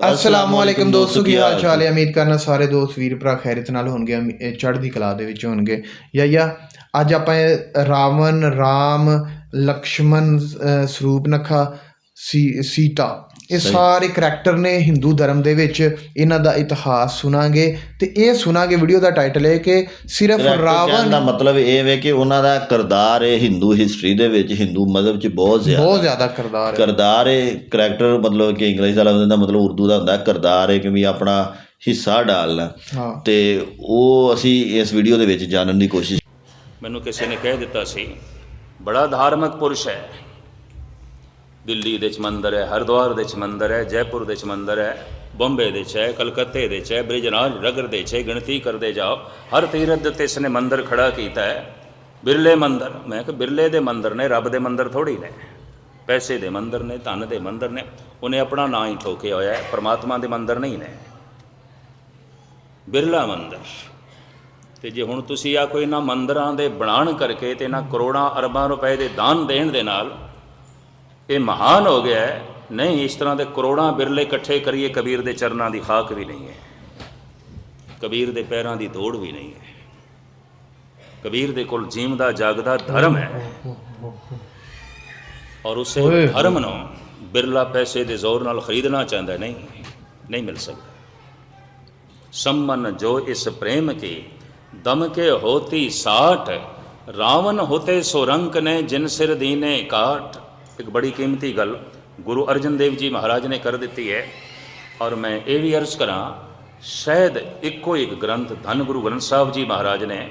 ਅਸਲਾਮ ਵਾਲੇਕਮ ਦੋਸਤੋ ਕੀ ਹਾਲ ਚਾਲ ਹੈ ਉਮੀਦ ਕਰਨਾ ਸਾਰੇ ਦੋਸਤ ਵੀਰ ਭਰਾ ਖੈਰਿਤ ਨਾਲ ਹੋਣਗੇ ਚੜ੍ਹਦੀ ਕਲਾ ਦੇ ਵਿੱਚ ਹੋਣਗੇ ਯਾ ਅੱਜ ਆਪਾਂ ਰਾਵਣ ਰਾਮ ਲਕਸ਼ਮਣ ਸਰੂਪ ਨਖਾ ਸੀ ਸੀਤਾ ਇਹ। ਸਾਰੇ ਕਰੈਕਟਰ ਨੇ ਹਿੰਦੂ ਧਰਮ ਦੇ ਵਿੱਚ ਇਹਨਾਂ ਦਾ ਇਤਿਹਾਸ ਸੁਣਾਂਗੇ ਤੇ ਇਹ ਸੁਣਾਂਗੇ ਵੀਡੀਓ ਦਾ ਟਾਈਟਲ ਹੈ ਕਿ ਸਿਰਫ ਕਹਿਣ ਦਾ ਰਾਵਣ ਮਤਲਬ ਇਹ ਵੇ ਕਿ ਉਹਨਾਂ ਦਾ ਕਿਰਦਾਰ ਹੈ ਹਿੰਦੂ ਹਿਸਟਰੀ ਦੇ ਵਿੱਚ ਹਿੰਦੂ ਮਜ਼ਹਬ 'ਚ ਬਹੁਤ ਜ਼ਿਆਦਾ ਬਹੁਤ ਜ਼ਿਆਦਾ ਕਿਰਦਾਰ ਹੈ। ਕਿਰਦਾਰ ਹੈ ਕਰੈਕਟਰ ਮਤਲਬ ਕਿ ਇੰਗਲਿਸ਼ ਦਾ ਲਫ਼ਜ਼ ਦਾ ਮਤਲਬ ਉਰਦੂ ਦਾ ਹੁੰਦਾ ਕਿਰਦਾਰ ਹੈ ਕਿ ਵੀ ਆਪਣਾ ਹਿੱਸਾ ਡਾਲਣਾ। ਹਾਂ। ਤੇ ਉਹ ਅਸੀਂ ਇਸ ਵੀਡੀਓ ਦੇ ਵਿੱਚ ਜਾਣਨ ਦੀ ਕੋਸ਼ਿਸ਼ ਮੈਨੂੰ ਕਿਸੇ ਨੇ ਕਹਿ ਦਿੱਤਾ ਸੀ ਬੜਾ ਧਾਰਮਿਕ ਪੁਰਸ਼ ਹੈ। ਦਿੱਲੀ ਦੇ ਚ ਮੰਦਰ ਹੈ, ਹਰਿਦੁਆਰ ਦੇ ਚ ਮੰਦਰ ਹੈ, ਜੈਪੁਰ ਦੇ ਚ ਮੰਦਰ ਹੈ, ਬੰਬੇ ਦੇ ਚ ਹੈ, ਕਲਕੱਤੇ ਦੇ ਚ ਹੈ ਬ੍ਰਿਜਨਾਜ ਨਗਰ ਦੇ ਚ ਗਿਣਤੀ ਕਰਦੇ ਜਾਓ। ਹਰ ਤੀਰਥ ਦੇ ਉੱਤੇ ਇਸਨੇ ਮੰਦਰ ਖੜਾ ਕੀਤਾ ਹੈ। ਬਿਰਲੇ ਮੰਦਰ, ਮੈਂ ਕਿ ਬਿਰਲੇ ਦੇ ਮੰਦਰ ਨੇ, ਰੱਬ ਦੇ ਮੰਦਰ ਥੋੜੀ ਨੇ। ਪੈਸੇ ਦੇ ਮੰਦਰ ਨੇ, ਧਨ ਦੇ ਮੰਦਰ ਨੇ, ਉਹਨੇ ਆਪਣਾ ਨਾਂ ਹੀ ਠੋਕਿਆ ਹੋਇਆ ਹੈ, ਪਰਮਾਤਮਾ ਦੇ ਮੰਦਰ ਨਹੀਂ ਨੇ। ਬਿਰਲਾ ਮੰਦਰ। ਤੇ ਜੇ ਹੁਣ ਤੁਸੀਂ ਆ ਕੋਈ ਇਹਨਾਂ ਮੰਦਰਾਂ ਦੇ ਬਣਾਉਣ ਕਰਕੇ ਤੇ ਇਹਨਾਂ ਕਰੋੜਾਂ ਅਰਬਾਂ ਰੁਪਏ ਦੇ ਦਾਨ ਦੇਣ ਦੇ ਨਾਲ ਇਹ ਮਹਾਨ ਹੋ ਗਿਆ ਹੈ। ਨਹੀਂ ਇਸ ਤਰ੍ਹਾਂ ਦੇ ਕਰੋੜਾਂ ਬਿਰਲੇ ਇਕੱਠੇ ਕਰੀਏ ਕਬੀਰ ਦੇ ਚਰਨਾਂ ਦੀ ਖਾਕ ਵੀ ਨਹੀਂ ਹੈ। ਕਬੀਰ ਦੇ ਪੈਰਾਂ ਦੀ ਧੋੜ ਵੀ ਨਹੀਂ ਹੈ। ਕਬੀਰ ਦੇ ਕੋਲ ਜੀਵਦਾ ਜਾਗਦਾ ਧਰਮ ਹੈ। ਔਰ ਉਸੇ ਧਰਮ ਨੂੰ ਬਿਰਲਾ ਪੈਸੇ ਦੇ ਜ਼ੋਰ ਨਾਲ ਖਰੀਦਣਾ ਚਾਹੁੰਦਾ ਨਹੀਂ ਨਹੀਂ ਮਿਲ ਸਕਦਾ। ਸੰਮਨ ਜੋ ਇਸ ਪ੍ਰੇਮ ਕੇ ਦਮ ਕੇ ਹੋਤੀ ਸਾਠ ਰਾਵਣ ਹੋਤੇ ਸੋਰੰਕ ਨੇ ਜਿਨ ਸਿਰ ਦੀਨੇ ਕਾਠ। ਇੱਕ ਬੜੀ ਕੀਮਤੀ ਗੱਲ ਗੁਰੂ ਅਰਜਨ ਦੇਵ ਜੀ ਮਹਾਰਾਜ ਨੇ ਕਰ ਦਿੱਤੀ ਹੈ ਔਰ ਮੈਂ ਇਹ ਵੀ ਅਰਜ਼ ਕਰਾਂ, ਸ਼ਾਇਦ ਇੱਕੋ ਇੱਕ ਗ੍ਰੰਥ ਧੰਨ ਗੁਰੂ ਗ੍ਰੰਥ ਸਾਹਿਬ ਜੀ ਮਹਾਰਾਜ ਨੇ,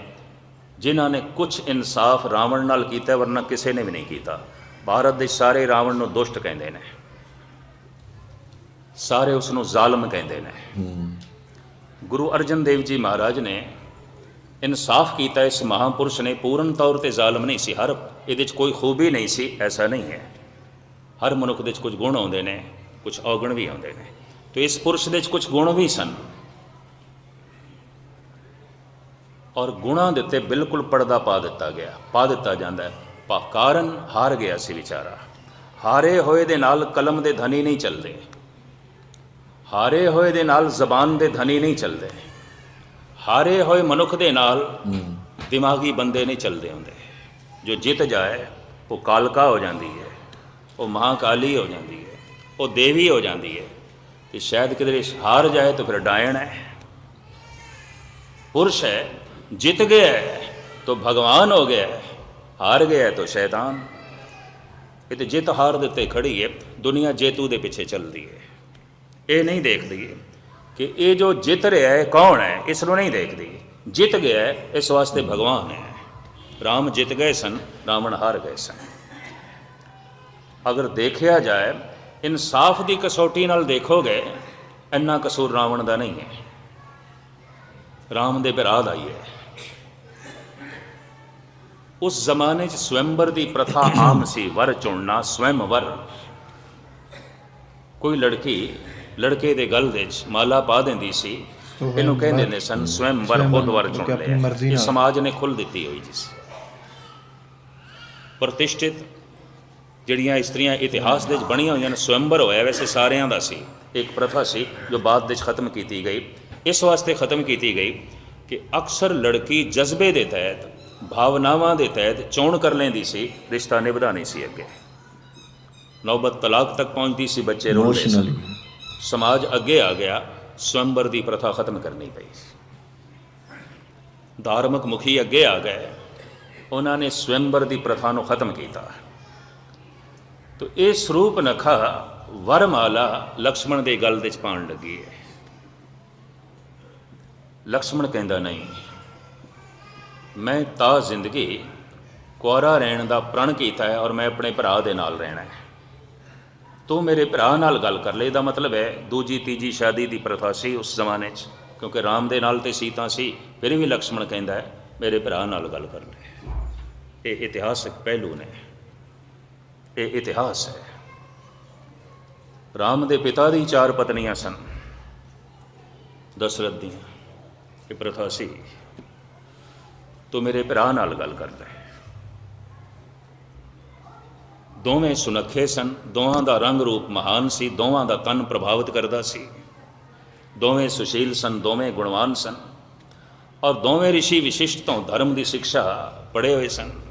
ਜਿਨ੍ਹਾਂ ਨੇ ਕੁਝ ਇਨਸਾਫ ਰਾਵਣ ਨਾਲ ਕੀਤਾ ਵਰਨਾ ਕਿਸੇ ਨੇ ਵੀ ਨਹੀਂ ਕੀਤਾ। ਭਾਰਤ ਦੇ ਸਾਰੇ ਰਾਵਣ ਨੂੰ ਦੁਸ਼ਟ ਕਹਿੰਦੇ ਨੇ। ਸਾਰੇ ਉਸ ਨੂੰ ਜ਼ਾਲਮ ਕਹਿੰਦੇ ਨੇ। ਗੁਰੂ ਅਰਜਨ ਦੇਵ ਜੀ ਮਹਾਰਾਜ ਨੇ ਇਨਸਾਫ ਕੀਤਾ ਇਸ ਮਹਾਪੁਰਸ਼ ਨੇ, ਪੂਰਨ ਤੌਰ ਤੇ ਜ਼ਾਲਮ ਨਹੀਂ ਸੀ। ਹਰ ਇਹਦੇ ਵਿੱਚ ਕੋਈ ਖੂਬੀ ਨਹੀਂ ਸੀ, ਐਸਾ ਨਹੀਂ ਹੈ। ਹਰ ਮਨੁੱਖ ਦੇ 'ਚ ਕੁਝ ਗੁਣ ਆਉਂਦੇ ਨੇ ਕੁਝ ਔਗਣ ਵੀ ਆਉਂਦੇ ਨੇ। ਤੇ ਇਸ ਪੁਰਸ਼ ਦੇ 'ਚ ਕੁਝ ਗੁਣ ਵੀ ਸਨ। ਔਰ ਗੁਣਾਂ ਦੇ ਉੱਤੇ ਬਿਲਕੁਲ ਪਰਦਾ ਪਾ ਦਿੱਤਾ ਗਿਆ ਪਾ ਦਿੱਤਾ ਜਾਂਦਾ ਹੈ। ਪਾ ਕਾਰਨ ਹਾਰ ਗਿਆ ਸੀ ਵਿਚਾਰਾ। ਹਾਰੇ ਹੋਏ ਦੇ ਨਾਲ ਕਲਮ ਦੇ ਧਨੀ ਨਹੀਂ ਚੱਲਦੇ। ਹਾਰੇ ਹੋਏ ਦੇ ਨਾਲ ਜ਼ਬਾਨ ਦੇ ਧਨੀ ਨਹੀਂ ਚੱਲਦੇ। ਹਾਰੇ ਹੋਏ ਮਨੁੱਖ ਦੇ ਨਾਲ ਦਿਮਾਗੀ ਬੰਦੇ ਨਹੀਂ ਚੱਲਦੇ ਹੁੰਦੇ। ਜੋ ਜਿੱਤ ਜਾਏ ਉਹ ਕਾਲਕਾ ਹੋ ਜਾਂਦੀ ਹੈ। ਉਹ ਮਹਾਕਾਲੀ ਹੋ ਜਾਂਦੀ ਹੈ, ਉਹ ਦੇਵੀ ਹੋ ਜਾਂਦੀ ਹੈ। ਤੇ ਸ਼ਾਇਦ ਕਿਧਰੇ ਹਾਰ ਜਾਏ ਤਾਂ ਫਿਰ ਡਾਇਣ ਹੈ। ਪੁਰਸ਼ ਹੈ, ਜਿੱਤ ਗਿਆ ਤਾਂ ਭਗਵਾਨ ਹੋ ਗਿਆ ਹਾਰ ਗਿਆ ਤਾਂ ਸ਼ੈਤਾਨ। ਇਹ ਤੇ ਜਿੱਤ ਹਾਰ ਦੇ ਉੱਤੇ ਖੜੀ ਹੈ, ਦੁਨੀਆ ਜੇਤੂ ਦੇ ਪਿੱਛੇ ਚੱਲਦੀ ਹੈ। ਇਹ ਨਹੀਂ ਦੇਖਦੀ ਕਿ ਇਹ ਜੋ ਜਿੱਤ ਰਿਹਾ ਹੈ, ਕੌਣ ਹੈ, ਇਸ ਨੂੰ ਨਹੀਂ ਦੇਖਦੀ। ਜਿੱਤ ਗਿਆ ਇਸ ਵਾਸਤੇ ਭਗਵਾਨ ਹੈ। ਰਾਮ ਜਿੱਤ ਗਏ ਸਨ, ਰਾਵਣ ਹਾਰ ਗਏ ਸਨ। ਅਗਰ ਦੇਖਿਆ ਜਾਏ ਇਨਸਾਫ ਦੀ ਕਸੌਟੀ ਨਾਲ ਦੇਖੋਗੇ ਇੰਨਾ ਕਸੂਰ ਰਾਵਣ ਦਾ ਨਹੀਂ ਹੈ। ਰਾਮ ਦੇ ਭਰਾ ਦਾ ਹੀ। ਹੈ ਉਸ ਜ਼ਮਾਨੇ 'ਚ ਸਵੰਬਰ ਦੀ ਪ੍ਰਥਾ ਆਮ ਸੀ ਵਰ ਚੁਣਨਾ ਸਵੰਵਰ ਕੋਈ ਲੜਕੀ ਲੜਕੇ ਦੇ ਗਲ ਦੇ 'ਚ ਮਾਲਾ ਪਾ ਦਿੰਦੀ ਸੀ ਇਹਨੂੰ ਕਹਿੰਦੇ ਨੇ ਸਨ ਸਵੰਵਰ ਖੁਦ ਵਰ ਚੁਣ ਲਿਆ। ਇਹ। ਸਮਾਜ ਨੇ ਖੁੱਲ ਦਿੱਤੀ ਹੋਈ ਜਿਸ ਪ੍ਰਤਿਸ਼ਠਿਤ ਜਿਹੜੀਆਂ ਇਸਤਰੀਆਂ ਇਤਿਹਾਸ ਦੇ ਵਿੱਚ ਬਣੀਆਂ ਹੋਈਆਂ ਨੇ ਸਵੰਬਰ ਹੋਇਆ ਵੈਸੇ ਸਾਰਿਆਂ ਦਾ ਸੀ। ਇੱਕ ਪ੍ਰਥਾ ਸੀ ਜੋ ਬਾਅਦ ਵਿੱਚ ਖਤਮ ਕੀਤੀ ਗਈ। ਇਸ ਵਾਸਤੇ ਖਤਮ ਕੀਤੀ ਗਈ ਕਿ ਅਕਸਰ ਲੜਕੀ ਜਜ਼ਬੇ ਦੇ ਤਹਿਤ ਭਾਵਨਾਵਾਂ ਦੇ ਤਹਿਤ ਚੋਣ ਕਰ ਲੈਂਦੀ ਸੀ ਰਿਸ਼ਤਾ ਨਹੀਂ ਸੀ ਅੱਗੇ। ਨੌਬਤ ਤਲਾਕ ਤੱਕ ਪਹੁੰਚਦੀ ਸੀ ਬੱਚੇ ਸਨ ਸਮਾਜ ਅੱਗੇ ਆ ਗਿਆ ਸਵੰਬਰ ਦੀ ਪ੍ਰਥਾ ਖਤਮ ਕਰਨੀ ਪਈ ਧਾਰਮਿਕ ਮੁਖੀ ਅੱਗੇ ਆ ਗਏ। ਉਹਨਾਂ ਨੇ ਸਵੰਬਰ ਦੀ ਪ੍ਰਥਾ ਨੂੰ ਖਤਮ ਕੀਤਾ। ਤੋ ਇਹ ਸਰੂਪ ਨਖਾ ਵਰਮਾਲਾ ਲਕਸ਼ਮਣ ਦੇ ਗਲ ਦੇ ਵਿੱਚ ਪਾਉਣ ਲੱਗੀ ਹੈ। ਲਕਸ਼ਮਣ ਕਹਿੰਦਾ, ਨਹੀਂ, ਮੈਂ ਤਾਂ ਜ਼ਿੰਦਗੀ ਕੁਆਰਾ ਰਹਿਣ ਦਾ ਪ੍ਰਣ ਕੀਤਾ ਹੈ ਔਰ ਮੈਂ ਆਪਣੇ ਭਰਾ ਦੇ ਨਾਲ ਰਹਿਣਾ ਹੈ। ਤੂੰ ਮੇਰੇ ਭਰਾ ਨਾਲ ਗੱਲ ਕਰ ਲੈ। ਇਹਦਾ ਮਤਲਬ ਹੈ ਦੂਜੀ, ਤੀਜੀ ਸ਼ਾਦੀ ਦੀ ਪ੍ਰਥਾ ਸੀ ਉਸ ਜ਼ਮਾਨੇ 'ਚ, ਕਿਉਂਕਿ ਰਾਮ ਦੇ ਨਾਲ ਤੇ ਸੀਤਾ ਸੀ, ਫਿਰ ਵੀ ਲਕਸ਼ਮਣ ਕਹਿੰਦਾ ਹੈ, ਮੇਰੇ ਭਰਾ ਨਾਲ ਗੱਲ ਕਰ ਲੈ। ਇਹ ਇਤਿਹਾਸਕ ਪਹਿਲੂ ਨੇ। ਇਹ ਇਤਿਹਾਸ ਹੈ। ਰਾਮ ਦੇ ਪਿਤਾ ਦੀ ਚਾਰ ਪਤਨੀਆਂ ਸਨ। ਦਸ਼ਰਥ ਦੀਆਂ ਇਹ ਪ੍ਰਥਾ ਸੀ, ਤੂੰ ਮੇਰੇ ਭਰਾ ਨਾਲ ਗੱਲ ਕਰ ਲੈ। ਦੋਵੇਂ ਸੁਨੱਖੇ ਸਨ। ਦੋਹਾਂ ਦਾ ਰੰਗ ਰੂਪ ਮਹਾਨ ਸੀ। ਦੋਹਾਂ ਦਾ ਤਨ ਪ੍ਰਭਾਵਿਤ ਕਰਦਾ ਸੀ। ਦੋਵੇਂ ਸੁਸ਼ੀਲ ਸਨ, ਦੋਵੇਂ ਗੁਣਵਾਨ ਸਨ। ਔਰ ਦੋਵੇਂ ઋષਿ ਵਿਸ਼ਿਸ਼ਟ ਤੋਂ ਧਰਮ ਦੀ ਸਿੱਖਿਆ ਪੜ੍ਹੇ ਹੋਏ ਸਨ।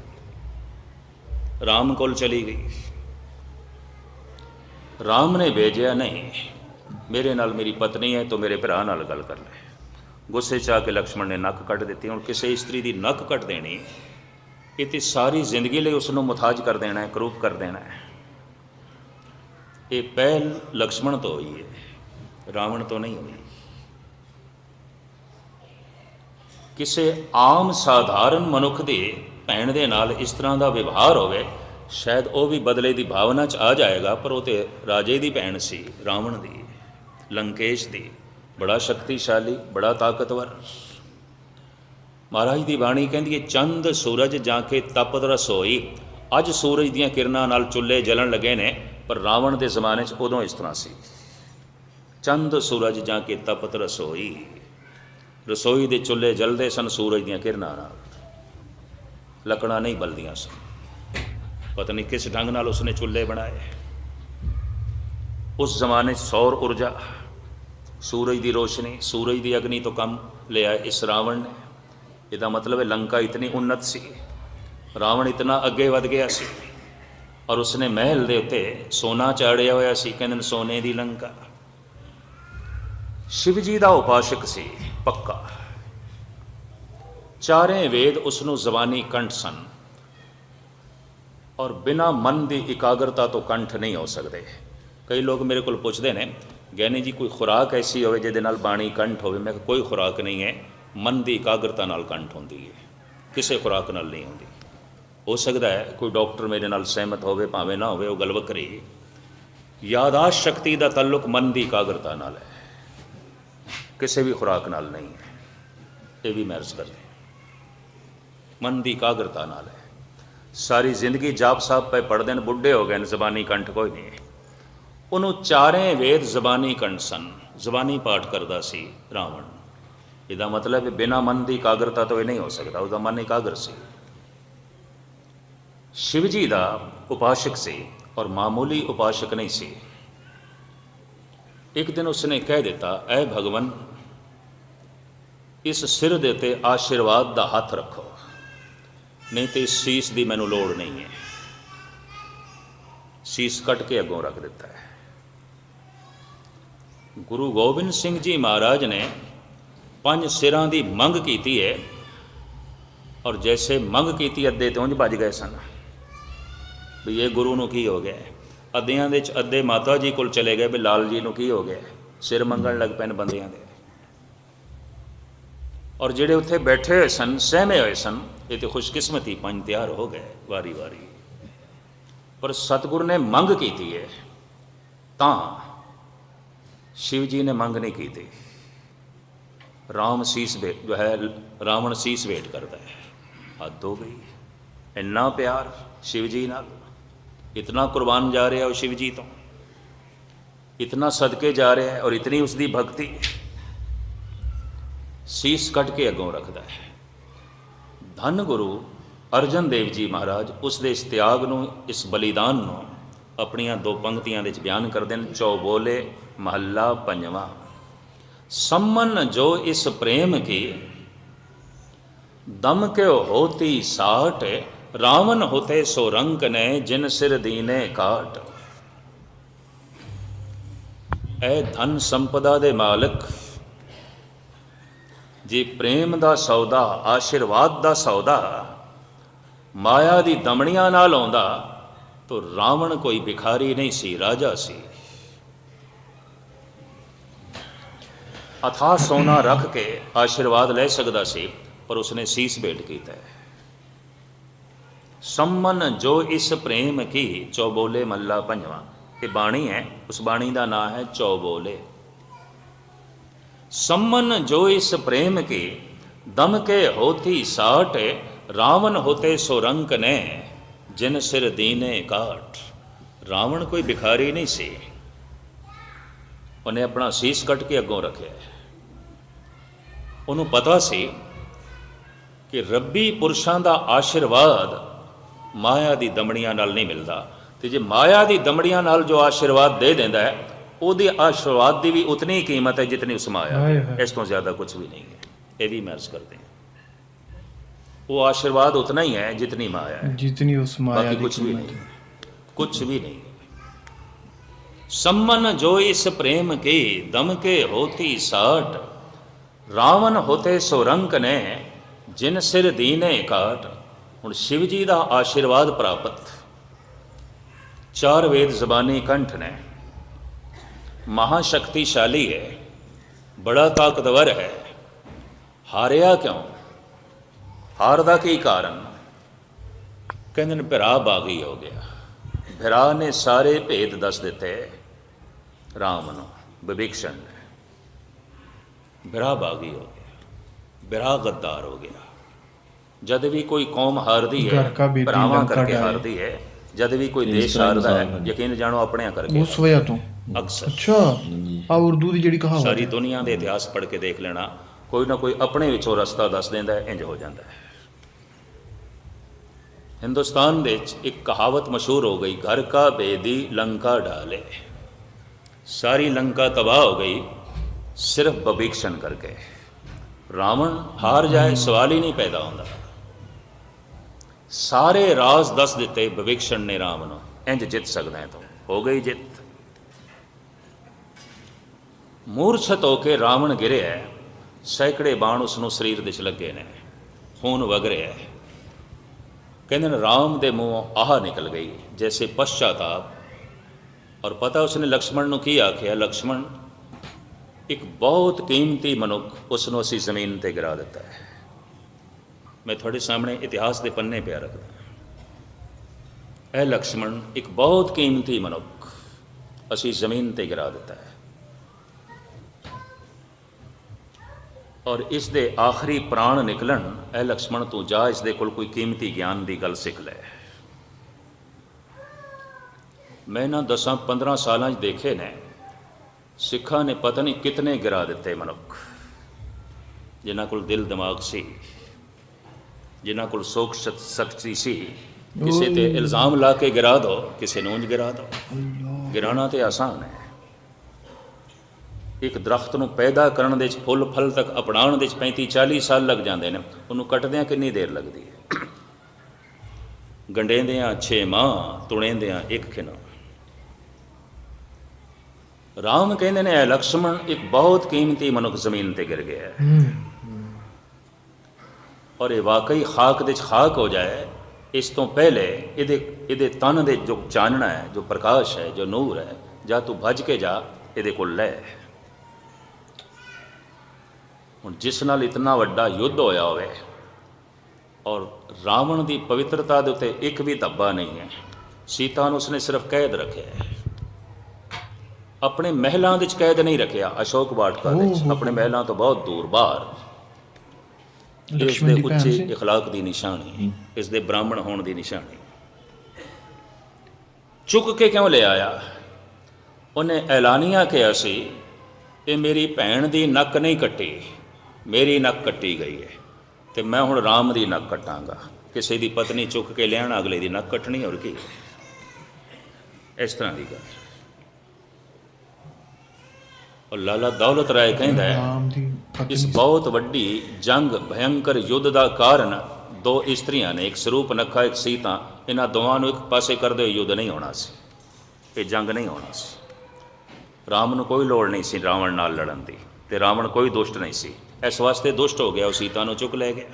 ਰਾਮ ਕੋਲ ਚਲੀ ਗਈ। ਰਾਮ ਨੇ ਭੇਜਿਆ, ਨਹੀਂ, ਮੇਰੇ ਨਾਲ ਮੇਰੀ ਪਤਨੀ ਹੈ, ਤੂੰ ਮੇਰੇ ਭਰਾ ਨਾਲ ਗੱਲ ਕਰ ਲੈ। ਗੁੱਸੇ 'ਚ ਆ ਕੇ ਲਕਸ਼ਮਣ ਨੇ ਨੱਕ ਕੱਟ ਦਿੱਤੀ। ਹੁਣ ਕਿਸੇ ਇਸਤਰੀ ਦੀ ਨੱਕ ਕੱਟ ਦੇਣੀ, ਇਹ ਤੇ ਸਾਰੀ ਜ਼ਿੰਦਗੀ ਲਈ ਉਸ ਨੂੰ ਮੁਤਾਜ ਕਰ ਦੇਣਾ ਹੈ, ਕਰੂਪ ਕਰ ਦੇਣਾ ਹੈ। ਇਹ ਪਹਿਲ ਲਕਸ਼ਮਣ ਤੋਂ ਹੋਈ ਹੈ, ਰਾਵਣ ਤੋਂ ਨਹੀਂ ਹੋਈ। ਕਿਸੇ ਆਮ, ਸਾਧਾਰਨ ਮਨੁੱਖ ਦੇ ਭੈਣ ਦੇ ਨਾਲ ਇਸ ਤਰ੍ਹਾਂ ਦਾ ਵਿਵਹਾਰ ਹੋਵੇ, ਸ਼ਾਇਦ ਉਹ ਵੀ ਬਦਲੇ ਦੀ ਭਾਵਨਾ ਚ ਆ ਜਾਏਗਾ, ਪਰ ਉਹ ਤੇ ਰਾਜੇ ਦੀ ਭੈਣ ਸੀ, ਰਾਵਣ ਦੀ, ਲੰਕੇਸ਼ ਦੀ। ਬੜਾ ਸ਼ਕਤੀਸ਼ਾਲੀ, ਬੜਾ ਤਾਕਤਵਰ। ਮਹਾਰਾਜ ਦੀ ਬਾਣੀ ਕਹਿੰਦੀ ਹੈ, ਚੰਦ ਸੂਰਜ ਜਾਂ ਕੇ ਤਪਤ ਰਸੋਈ ਅੱਜ ਸੂਰਜ ਦੀਆਂ ਕਿਰਨਾਂ ਨਾਲ ਚੁੱਲ੍ਹੇ ਜਲਣ ਲੱਗੇ ਨੇ, ਪਰ ਰਾਵਣ ਦੇ ਜ਼ਮਾਨੇ 'ਚ ਉਦੋਂ ਇਸ ਤਰ੍ਹਾਂ ਸੀ। ਚੰਦ ਸੂਰਜ ਜਾ ਕੇ ਤਪਤ ਰਸੋਈ ਰਸੋਈ ਦੇ ਚੁੱਲ੍ਹੇ ਜਲਦੇ ਸਨ ਸੂਰਜ ਦੀਆਂ ਕਿਰਨਾਂ ਨਾਲ। ਲੱਕੜਾਂ ਨਹੀਂ ਬਲਦੀਆਂ ਸਨ। ਪਤਾ ਨਹੀਂ ਕਿਸ ਢੰਗ ਨਾਲ ਉਸਨੇ ਚੁੱਲ੍ਹੇ ਬਣਾਏ। ਉਸ ਜ਼ਮਾਨੇ 'ਚ ਸੌਰ ਊਰਜਾ, ਸੂਰਜ ਦੀ ਰੋਸ਼ਨੀ, ਸੂਰਜ ਦੀ ਅਗਨੀ ਤੋਂ ਕੰਮ ਲਿਆ ਇਸ ਰਾਵਣ ਨੇ। ਇਹਦਾ ਮਤਲਬ ਹੈ ਲੰਕਾ ਇਤਨੀ ਉન્નਤ ਸੀ, ਰਾਵਣ ਇਤਨਾ ਅੱਗੇ ਵਧ ਗਿਆ ਸੀ। ਔਰ ਉਸਨੇ ਮਹਿਲ ਦੇ ਉੱਤੇ ਸੋਨਾ ਚਾੜਿਆ ਹੋਇਆ ਸੀ, ਕਹਿੰਦੇ ਨੇ ਸੋਨੇ ਦੀ ਲੰਕਾ। ਸ਼ਿਵ ਜੀ ਦਾ ਉਪਾਸ਼ਕ ਸੀ ਪੱਕਾ। ਚਾਰੇ ਵੇਦ ਉਸ ਨੂੰ ਜ਼ਬਾਨੀ ਕੰਠ ਸਨ ਔਰ ਬਿਨਾ ਮਨ ਦੀ ਇਕਾਗਰਤਾ ਤੋਂ ਕੰਠ ਨਹੀਂ ਹੋ ਸਕਦੇ। ਕਈ ਲੋਕ ਮੇਰੇ ਕੋਲ ਪੁੱਛਦੇ ਨੇ ਗਿਆਨੀ ਜੀ ਕੋਈ ਖੁਰਾਕ ਐਸੀ ਹੋਵੇ ਜਿਹਦੇ ਨਾਲ ਬਾਣੀ ਕੰਠ ਹੋਵੇ? ਮੈਂ ਕਿਹਾ, ਕੋਈ ਖੁਰਾਕ ਨਹੀਂ ਹੈ, ਮਨ ਦੀ ਇਕਾਗਰਤਾ ਨਾਲ ਕੰਠ ਹੁੰਦੀ ਹੈ। ਕਿਸੇ ਖੁਰਾਕ ਨਾਲ ਨਹੀਂ ਹੁੰਦੀ। ਹੋ ਸਕਦਾ ਹੈ ਕੋਈ ਡਾਕਟਰ ਮੇਰੇ ਨਾਲ ਸਹਿਮਤ ਹੋਵੇ, ਭਾਵੇਂ ਨਾ ਹੋਵੇ, ਉਹ ਗੱਲ ਵੱਖਰੀ ਯਾਦਾਸ਼ਤ ਸ਼ਕਤੀ ਦਾ ਤਾਲੁਕ ਮਨ ਦੀ ਇਕਾਗਰਤਾ ਨਾਲ ਹੈ। ਕਿਸੇ ਵੀ ਖੁਰਾਕ ਨਾਲ ਨਹੀਂ ਹੈ। ਇਹ ਵੀ ਮਹਿਰਜ ਕਰਦਾ ਮਨ ਦੀ ਇਕਾਗਰਤਾ ਨਾਲ ਹੈ। ਸਾਰੀ ਜ਼ਿੰਦਗੀ ਜਾਪ ਸਾਹਿਬ ਪਏ ਪੜਦੇ ਨੇ, ਬੁੱਢੇ ਹੋ ਗਏ ਨੇ, ਜ਼ਬਾਨੀ ਕੰਠ ਕੋਈ ਨਹੀਂ ਉਹਨੂੰ ਚਾਰੇ ਵੇਦ ਜ਼ਬਾਨੀ ਕੰਠ ਸਨ। ਜ਼ਬਾਨੀ ਪਾਠ ਕਰਦਾ ਸੀ ਰਾਵਣ। ਇਹਦਾ ਮਤਲਬ ਹੈ ਬਿਨਾ ਮਨ ਦੀ ਇਕਾਗਰਤਾ ਤੋਂ ਇਹ ਨਹੀਂ ਹੋ ਸਕਦਾ, ਉਹਦਾ ਮਨ ਇਕਾਗਰ ਸੀ। ਸ਼ਿਵ ਜੀ ਦਾ ਉਪਾਸ਼ਕ ਸੀ ਔਰ ਮਾਮੂਲੀ ਉਪਾਸ਼ਕ ਨਹੀਂ ਸੀ। ਇੱਕ ਦਿਨ ਉਸਨੇ ਕਹਿ ਦਿੱਤਾ, ਐ ਭਗਵਨ, ਇਸ ਸਿਰ ਦੇ ਤੇ ਆਸ਼ੀਰਵਾਦ ਦਾ ਹੱਥ ਰੱਖੋ। ਨਹੀਂ ਤੇ ਇਸ ਸੀਸ ਦੀ ਮੈਨੂੰ ਲੋੜ ਨਹੀਂ ਹੈ। ਸੀਸ ਕੱਟ ਕੇ ਅੱਗੋਂ ਰੱਖ ਦਿੱਤਾ ਹੈ। ਗੁਰੂ ਗੋਬਿੰਦ ਸਿੰਘ ਜੀ ਮਹਾਰਾਜ ਨੇ ਪੰਜ ਸਿਰਾਂ ਦੀ ਮੰਗ ਕੀਤੀ ਹੈ ਔਰ ਜੈਸੇ ਮੰਗ ਕੀਤੀ ਅੱਧੇ ਤੇ ਭੱਜ ਗਏ ਸਨ। ਵੀ ਇਹ ਗੁਰੂ ਨੂੰ ਕੀ ਹੋ ਗਿਆ ਅੱਧਿਆਂ ਦੇ ਚ ਅੱਧੇ ਮਾਤਾ ਜੀ ਕੋਲ ਚਲੇ ਗਏ ਵੀ ਲਾਲ ਜੀ ਨੂੰ ਕੀ ਹੋ ਗਿਆ ਸਿਰ ਮੰਗਣ ਲੱਗ ਪੈਣ ਬੰਦਿਆਂ ਦੇ। ਔਰ ਜਿਹੜੇ ਉੱਥੇ ਬੈਠੇ ਹੋਏ ਸਨ, ਸਹਿਮੇ ਹੋਏ ਸਨ ਇਹ ਤੇ ਖੁਸ਼ਕਿਸਮਤੀ ਪੰਜ ਤਿਆਰ ਹੋ ਗਏ ਵਾਰੀ ਵਾਰੀ। ਪਰ ਸਤਿਗੁਰ ਨੇ ਮੰਗ ਕੀਤੀ ਹੈ। ਤਾਂ ਸ਼ਿਵ ਜੀ ਨੇ ਮੰਗ ਨਹੀਂ ਕੀਤੀ। ਰਾਮ ਸੀਸ ਵੇ, ਜੋ ਹੈ, ਰਾਵਣ ਸੀਸ ਵੇਟ ਕਰਦਾ ਹੈ। ਹੱਦ ਹੋ ਗਈ। ਇੰਨਾ ਪਿਆਰ ਸ਼ਿਵ ਜੀ ਨਾਲ। ਇਤਨਾ ਕੁਰਬਾਨ ਜਾ ਰਿਹਾ ਉਹ ਸ਼ਿਵ ਜੀ ਤੋਂ। ਇਤਨਾ ਸਦਕੇ ਜਾ ਰਿਹਾ ਹੈ ਔਰ ਇਤਨੀ ਉਸ ਦੀ ਭਗਤੀ। ਸੀਸ ਕੱਟ ਕੇ ਅੱਗੋਂ ਰੱਖਦਾ ਹੈ। ਧੰਨ ਗੁਰੂ ਅਰਜਨ ਦੇਵ ਜੀ ਮਹਾਰਾਜ ਉਸ ਦੇ ਇਸ ਤਿਆਗ ਨੂੰ, ਇਸ ਬਲੀਦਾਨ ਨੂੰ ਆਪਣੀਆਂ ਦੋ ਪੰਕਤੀਆਂ ਵਿੱਚ ਬਿਆਨ ਕਰਦੇ ਨੇ ਚੌਬੋਲੇ ਮਹੱਲਾ, ਪੰਜਵਾਂ। ਸੰਮਨ ਜੋ ਇਸ ਪ੍ਰੇਮ ਕੀ, ਦਮ ਕੇ ਹੋਤੀ ਸਾਟ ਰਾਵਨ ਹੋਤੇ ਸੋ ਰੰਕ ਨੇ, ਜਿਨ ਸਿਰ ਦੀਨੇ ਕਾਟ। ਐ ਧਨ ਸੰਪਦਾ ਦੇ ਮਾਲਕ ਜੇ ਪ੍ਰੇਮ ਦਾ ਸੌਦਾ, ਆਸ਼ੀਰਵਾਦ ਦਾ ਸੌਦਾ ਮਾਇਆ ਦੀ ਦਮਣੀਆਂ ਨਾਲ ਆਉਂਦਾ, ਤਾਂ ਰਾਵਣ ਕੋਈ ਭਿਖਾਰੀ ਨਹੀਂ ਸੀ, ਰਾਜਾ ਸੀ। ਅਥਾ ਸੋਨਾ ਰੱਖ ਕੇ ਆਸ਼ੀਰਵਾਦ ਲੈ ਸਕਦਾ ਸੀ, ਪਰ ਉਸਨੇ ਸੀਸ ਭੇਟ ਕੀਤਾ ਹੈ। ਸੰਮਨ ਜੋ ਇਸ ਪ੍ਰੇਮ ਕੀ, ਚੌਬੋਲੇ ਮੱਲਾ ਪੰਜਵਾ ਇਹ ਬਾਣੀ ਹੈ, ਉਸ ਬਾਣੀ ਦਾ ਨਾਮ ਹੈ ਚੌਬੋਲੇ। सम्मन जो इस प्रेम की दम के होती साठ रावण होते सो रंक ने जिन सिर दीने काट ਰਾਵਣ ਕੋਈ ਭਿਖਾਰੀ ਨਹੀਂ ਸੀ ਉਹਨੇ ਆਪਣਾ ਸੀਸ ਕੱਟ ਕੇ ਅੱਗੋਂ ਰੱਖਿਆ ਉਹਨੂੰ ਪਤਾ ਸੀ ਕਿ ਰੱਬੀ ਪੁਰਸ਼ਾਂ ਦਾ ਆਸ਼ੀਰਵਾਦ ਮਾਇਆ ਦੀ ਦਮੜੀਆਂ ਨਾਲ ਨਹੀਂ ਮਿਲਦਾ ਤੇ ਜੇ ਮਾਇਆ ਦੀ ਦਮੜੀਆਂ ਨਾਲ ਜੋ ਆਸ਼ੀਰਵਾਦ ਦੇ ਦਿੰਦਾ ਹੈ ਉਹਦੇ ਆਸ਼ੀਰਵਾਦ ਦੀ ਵੀ ਉਤਨੀ ਹੀ ਕੀਮਤ ਹੈ ਜਿਤਨੀ ਉਸ ਮਾਇਆ ਹਾਏ ਦੀ ਹਾਏ। ਇਸ ਤੋਂ ਜ਼ਿਆਦਾ ਕੁਝ ਵੀ ਨਹੀਂ ਹੈ ਇਹ ਵੀ ਮਰਜ਼ ਕਰਦੇ ਹਾਂ ਉਹ ਆਸ਼ੀਰਵਾਦ ਉਤਨਾ ਹੀ ਹੈ ਜਿਤਨੀ ਮਾਇਆ ਹੈ ਜਿਤਨੀ ਉਸ ਮਾਇਆ ਬਾਕੀ ਦੀ ਕੁਝ ਵੀ ਕੀਮਤ ਨਹੀਂ ਕੁਝ ਵੀ नहीं सम्मन जो इस प्रेम की दम के होती साठ ਰਾਵਣ ਹੋਤੇ ਸੋ ਰੰਕ ਨੇ ਜਿਨ ਸਿਰ ਦੀਨੇ ਕਾਟ ਹੁਣ ਸ਼ਿਵ ਜੀ ਦਾ ਆਸ਼ੀਰਵਾਦ ਪ੍ਰਾਪਤ ਚਾਰ ਵੇਦ ਜ਼ਬਾਨੀ ਕੰਠ ਨੇ ਮਹਾ ਸ਼ਕਤੀਸ਼ਾਲੀ ਹੈ ਬੜਾ ਤਾਕਤਵਰ ਹੈ ਹਾਰਿਆ ਕਿਉਂ ਹਾਰ ਦਾ ਕੀ ਕਾਰਨ ਕਹਿੰਦੇ ਨੇ ਭਰਾ ਬਾਗੀ ਹੋ ਗਿਆ ਭਰਾ ਨੇ ਸਾਰੇ ਭੇਦ ਦੱਸ ਦਿੱਤੇ ਰਾਮ ਨੂੰ ਨੇ ਭਰਾ ਬਾਗੀ ਹੋ ਗਿਆ ਭਰਾ ਗੱਦਾਰ ਹੋ ਗਿਆ ਜਦ ਵੀ ਕੋਈ ਕੌਮ ਹਾਰਦੀ ਹੈ ਭਰਾਵਾਂ ਕਰਕੇ। ਹਾਰਦੀ ਹੈ ਜਦ ਵੀ ਕੋਈ ਦੇਸ਼ ਹਾਰਦਾ ਹੈ ਯਕੀਨ ਜਾਣੋ ਆਪਣਿਆਂ ਕਰਕੇ ਉਸ ਵਜ੍ਹਾ ਤੋਂ ਅਕਸਰ। ਅੱਛਾ ਆ ਉਰਦੂ ਦੀ ਜਿਹੜੀ ਕਹਾਵਤ ਸਾਰੀ ਦੁਨੀਆ ਦੇ ਇਤਿਹਾਸ ਪੜ੍ਹ ਕੇ ਦੇਖ ਲੈਣਾ ਕੋਈ ਨਾ ਕੋਈ ਆਪਣੇ ਵਿੱਚੋਂ ਰਸਤਾ ਦੱਸ ਦਿੰਦਾ ਹੈ ਇੰਜ ਹੋ ਜਾਂਦਾ ਹੈ। ਹਿੰਦੁਸਤਾਨ ਦੇ ਵਿੱਚ ਇੱਕ ਕਹਾਵਤ ਮਸ਼ਹੂਰ ਹੋ ਗਈ ਘਰ ਕਾ ਬੇਦੀ ਲੰਕਾ ਡਾਲੇ। ਸਾਰੀ ਲੰਕਾ ਤਬਾਹ ਹੋ ਗਈ ਸਿਰਫ ਬਭੀਸ਼ਣ ਕਰਕੇ। ਰਾਵਣ ਹਾਰ ਜਾਏ ਸਵਾਲ ਹੀ ਨਹੀਂ ਪੈਦਾ ਹੁੰਦਾ। ਸਾਰੇ ਰਾਜ਼ ਦੱਸ ਦਿੱਤੇ ਬਭੀਸ਼ਣ ਨੇ ਰਾਮ ਨੂੰ ਇੰਜ ਜਿੱਤ ਸਕਦਾ ਹੈ ਤੂੰ। ਹੋ ਗਈ ਜਿੱਤ। ਮੂਰਛਤ ਹੋ ਕੇ ਰਾਵਣ ਗਿਰਿਆ ਹੈ। ਸੈਂਕੜੇ ਬਾਣ ਉਸ ਨੂੰ ਸਰੀਰ ਦੇ ਚ ਲੱਗੇ ਨੇ। ਖੂਨ ਵਗ ਰਿਹਾ ਹੈ ਕਹਿੰਦੇ ਨੇ, ਰਾਮ ਦੇ ਮੂੰਹੋਂ ਆਹ ਨਿਕਲ ਗਈ, ਜੈਸੇ ਪਛਤਾਤਾਪ। ਔਰ ਪਤਾ ਉਸਨੇ ਲਕਸ਼ਮਣ ਨੂੰ ਕੀ ਆਖਿਆ? ਲਕਸ਼ਮਣ, ਇੱਕ ਬਹੁਤ ਕੀਮਤੀ ਮਨੁੱਖ ਉਸ ਨੂੰ ਅਸੀਂ ਜ਼ਮੀਨ ਤੇ ਗਿਰਾ ਦਿੱਤਾ ਹੈ। ਮੈਂ ਤੁਹਾਡੇ ਸਾਹਮਣੇ ਇਤਿਹਾਸ ਦੇ ਪੰਨੇ ਪਿਆ ਰੱਖਦਾ ਇਹ ਲਕਸ਼ਮਣ, ਇੱਕ ਬਹੁਤ ਕੀਮਤੀ ਮਨੁੱਖ ਅਸੀਂ ਜ਼ਮੀਨ ਤੇ ਗਿਰਾ ਦਿੱਤਾ ਹੈ। ਔਰ ਇਸ ਦੇ ਆਖਰੀ ਪ੍ਰਾਣ ਨਿਕਲਣ ਇਹ ਲਕਸ਼ਮਣ ਤੂੰ ਜਾ ਇਸ ਦੇ ਕੋਲ ਕੋਈ ਕੀਮਤੀ ਗਿਆਨ ਦੀ ਗੱਲ ਸਿੱਖ ਲੈ। ਮੈਂ ਨਾ 10 15 ਸਾਲਾਂ 'ਚ ਦੇਖੇ ਨੇ। ਸਿੱਖਾਂ ਨੇ ਪਤਾ ਨਹੀਂ ਕਿਤਨੇ ਗਿਰਾ ਦਿੱਤੇ ਮਨੁੱਖ। ਜਿਨ੍ਹਾਂ ਕੋਲ ਦਿਲ ਦਿਮਾਗ ਸੀ ਜਿਨ੍ਹਾਂ ਕੋਲ ਸੋਖ ਸ਼ਕ- ਸ਼ਕਤੀ ਸੀ ਕਿਸੇ ਤੇ ਇਲਜ਼ਾਮ ਲਾ ਕੇ ਗਿਰਾ ਦੋ ਕਿਸੇ ਨੂੰ ਉਂਝ ਗਿਰਾ ਦੋ। ਗਿਰਾਣਾ ਤੇ ਆਸਾਨ ਹੈ। ਇੱਕ ਦਰਖਤ ਨੂੰ ਪੈਦਾ ਕਰਨ ਦੇ ਵਿੱਚ ਫੁੱਲ ਫਲ ਤੱਕ ਅਪਣਾਉਣ ਦੇ ਵਿੱਚ 35 40 ਸਾਲ ਲੱਗ ਜਾਂਦੇ ਨੇ। ਉਹਨੂੰ ਕੱਟਦਿਆਂ ਕਿੰਨੀ ਦੇਰ ਲੱਗਦੀ ਹੈ? ਗੰਡੇਂਦਿਆਂ 6 ਮਾਹ ਤੁਣੇਂਦਿਆਂ ਇੱਕ ਖਿਨਾ। ਰਾਮ ਕਹਿੰਦੇ ਨੇ ਇਹ ਲਕਸ਼ਮਣ ਇੱਕ ਬਹੁਤ ਕੀਮਤੀ ਮਨੁੱਖ ਜ਼ਮੀਨ ਤੇ ਗਿਰ ਗਿਆ ਹੈ। ਹੂੰ। ਔਰ ਇਹ ਵਾਕਈ ਖਾਕ ਦੇ ਚ ਖਾਕ ਹੋ ਜਾਏ ਇਸ ਤੋਂ ਪਹਿਲੇ ਇਹਦੇ ਇਹਦੇ ਤਨ ਦੇ ਜੋ ਚਾਨਣਾ ਹੈ ਜੋ ਪ੍ਰਕਾਸ਼ ਹੈ ਜੋ ਨੂਰ ਹੈ ਜਾਂ ਤੂੰ ਭੱਜ ਕੇ ਜਾ ਇਹਦੇ ਕੋਲ ਲੈ। ਹੁਣ ਜਿਸ ਨਾਲ ਇਤਨਾ ਵੱਡਾ ਯੁੱਧ ਹੋਇਆ ਹੋਵੇ ਔਰ ਰਾਵਣ ਦੀ ਪਵਿੱਤਰਤਾ ਦੇ ਉੱਤੇ ਇੱਕ ਵੀ ਧੱਬਾ ਨਹੀਂ ਹੈ ਸੀਤਾ ਨੂੰ ਉਸਨੇ ਸਿਰਫ ਕੈਦ ਰੱਖਿਆ ਹੈ ਆਪਣੇ ਮਹਿਲਾਂ ਦੇ ਚ ਕੈਦ ਨਹੀਂ ਰੱਖਿਆ ਅਸ਼ੋਕ ਵਾਟਕਾ ਦੇ ਵਿੱਚ ਆਪਣੇ ਮਹਿਲਾਂ ਤੋਂ ਬਹੁਤ ਦੂਰ ਬਾਹਰ ਇਸ ਲਕਸ਼ਮਣ ਦੇ ਦੀ ਭੈਣ ਉੱਚੇ ਸੀ اخلاق ਦੀ ਨਿਸ਼ਾਨੀ ਇਸ ਦੇ ਬ੍ਰਾਹਮਣ ਹੋਣ ਦੀ ਨਿਸ਼ਾਨੀ ਚੁੱਕ ਕੇ ਕਿਉਂ ਲੈ ਆਇਆ ਉਹਨੇ ਐਲਾਨੀਆ ਕਿਹਾ ਸੀ ਇਹ ਮੇਰੀ ਭੈਣ ਦੀ ਨੱਕ ਨਹੀਂ ਕੱਟੀ ਮੇਰੀ ਨੱਕ ਕੱਟੀ ਗਈ ਹੈ ਤੇ ਮੈਂ ਹੁਣ ਰਾਮ ਦੀ ਨੱਕ ਕੱਟਾਂਗਾ। ਕਿਸੇ ਦੀ ਪਤਨੀ ਚੁੱਕ ਕੇ ਲਿਆਣਾ ਅਗਲੇ ਦੀ ਨੱਕ ਕੱਟਣੀ ਹੋਰ ਕੀ? ਇਸ ਤਰ੍ਹਾਂ ਦੀ ਗੱਲ। ਔਰ ਲਾਲਾ ਦੌਲਤ ਰਾਏ ਕਹਿੰਦਾ ਹੈ ਇਸ ਬਹੁਤ ਵੱਡੀ ਜੰਗ ਭਯੰਕਰ ਯੁੱਧ ਦਾ ਕਾਰਨ ਦੋ ਇਸਤਰੀਆਂ ਨੇ ਇੱਕ ਸਰੂਪ ਨਖਾ ਇੱਕ ਸੀਤਾ। ਇਹਨਾਂ ਦੋਵਾਂ ਨੂੰ ਇੱਕ ਪਾਸੇ ਕਰਦੇ ਹੋਏ ਯੁੱਧ ਨਹੀਂ ਹੋਣਾ ਸੀ। ਇਹ ਜੰਗ ਨਹੀਂ ਹੋਣਾ ਸੀ। ਰਾਮ ਨੂੰ ਕੋਈ ਲੋੜ ਨਹੀਂ ਸੀ ਰਾਵਣ ਨਾਲ ਲੜਨ ਦੀ ਤੇ ਰਾਵਣ ਕੋਈ ਦੁਸ਼ਟ ਨਹੀਂ ਸੀ। ਇਸ ਵਾਸਤੇ ਦੁਸ਼ਟ ਹੋ ਗਿਆ, ਉਹ ਸੀਤਾ ਨੂੰ ਚੁੱਕ ਲੈ ਗਿਆ।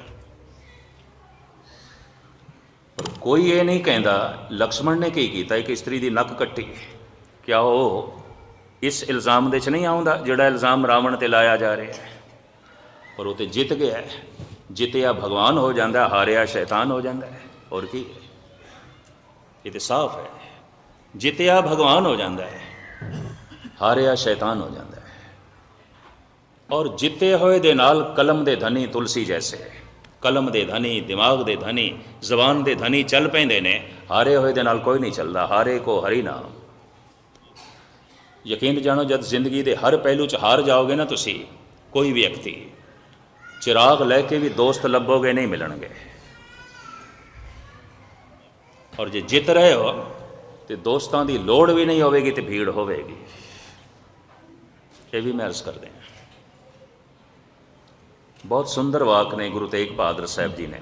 ਪਰ ਕੋਈ ਇਹ ਨਹੀਂ ਕਹਿੰਦਾ, ਲਕਸ਼ਮਣ ਨੇ ਕੀ ਕੀਤਾ, ਇੱਕ ਇਸਤਰੀ ਦੀ ਨੱਕ ਕੱਟੀ। ਕਿਆ ਉਹ ਇਸ ਇਲਜ਼ਾਮ ਦੇ ਚ ਨਹੀਂ ਆਉਂਦਾ, ਜਿਹੜਾ ਇਲਜ਼ਾਮ ਰਾਵਣ ਤੇ ਲਾਇਆ ਜਾ ਰਿਹਾ ਹੈ? ਪਰ ਉਹ ਤੇ ਜਿੱਤ ਗਿਆ ਜਿੱਤਿਆ ਭਗਵਾਨ ਹੋ ਜਾਂਦਾ, ਹਾਰਿਆ ਸ਼ੈਤਾਨ ਹੋ ਜਾਂਦਾ ਹੈ। ਹੋਰ ਕੀ ਹੈ? ਇਹ ਤੇ ਸਾਫ਼ ਹੈ। ਜਿੱਤਿਆ ਭਗਵਾਨ ਹੋ ਜਾਂਦਾ ਹੈ, ਹਾਰਿਆ ਸ਼ੈਤਾਨ ਹੋ ਜਾਂਦਾ ਔਰ ਜਿੱਤੇ ਹੋਏ ਦੇ ਨਾਲ ਕਲਮ ਦੇ ਧਨੀ ਤੁਲਸੀ ਜੈਸੇ। ਕਲਮ ਦੇ ਧਨੀ, ਦਿਮਾਗ ਦੇ ਧਨੀ, ਜ਼ਬਾਨ ਦੇ ਧਨੀ ਚੱਲ ਪੈਂਦੇ ਨੇ। ਹਾਰੇ ਹੋਏ ਦੇ ਨਾਲ ਕੋਈ ਨਹੀਂ ਚੱਲਦਾ, ਹਾਰੇ ਕੋ ਹਰੀ ਨਾਮ। ਯਕੀਨ ਜਾਣੋ, ਜਦ ਜ਼ਿੰਦਗੀ ਦੇ ਹਰ ਪਹਿਲੂ 'ਚ ਹਾਰ ਜਾਓਗੇ ਨਾ ਤੁਸੀਂ, ਕੋਈ ਵਿਅਕਤੀ, ਚਿਰਾਗ ਲੈ ਕੇ ਵੀ ਦੋਸਤ ਲੱਭੋਗੇ, ਨਹੀਂ ਮਿਲਣਗੇ। ਔਰ ਜੇ ਜਿੱਤ ਰਹੇ ਹੋ, ਤੇ ਦੋਸਤਾਂ ਦੀ ਲੋੜ ਵੀ ਨਹੀਂ ਹੋਵੇਗੀ ਤੇ ਭੀੜ ਹੋਵੇਗੀ। ਇਹ ਵੀ ਮੈਂ ਅਰਜ਼ ਕਰਦੇ ਹਾਂ। ਬਹੁਤ ਸੁੰਦਰ ਵਾਕ ਨੇ ਗੁਰੂ ਤੇਗ ਬਹਾਦਰ ਸਾਹਿਬ ਜੀ ਨੇ,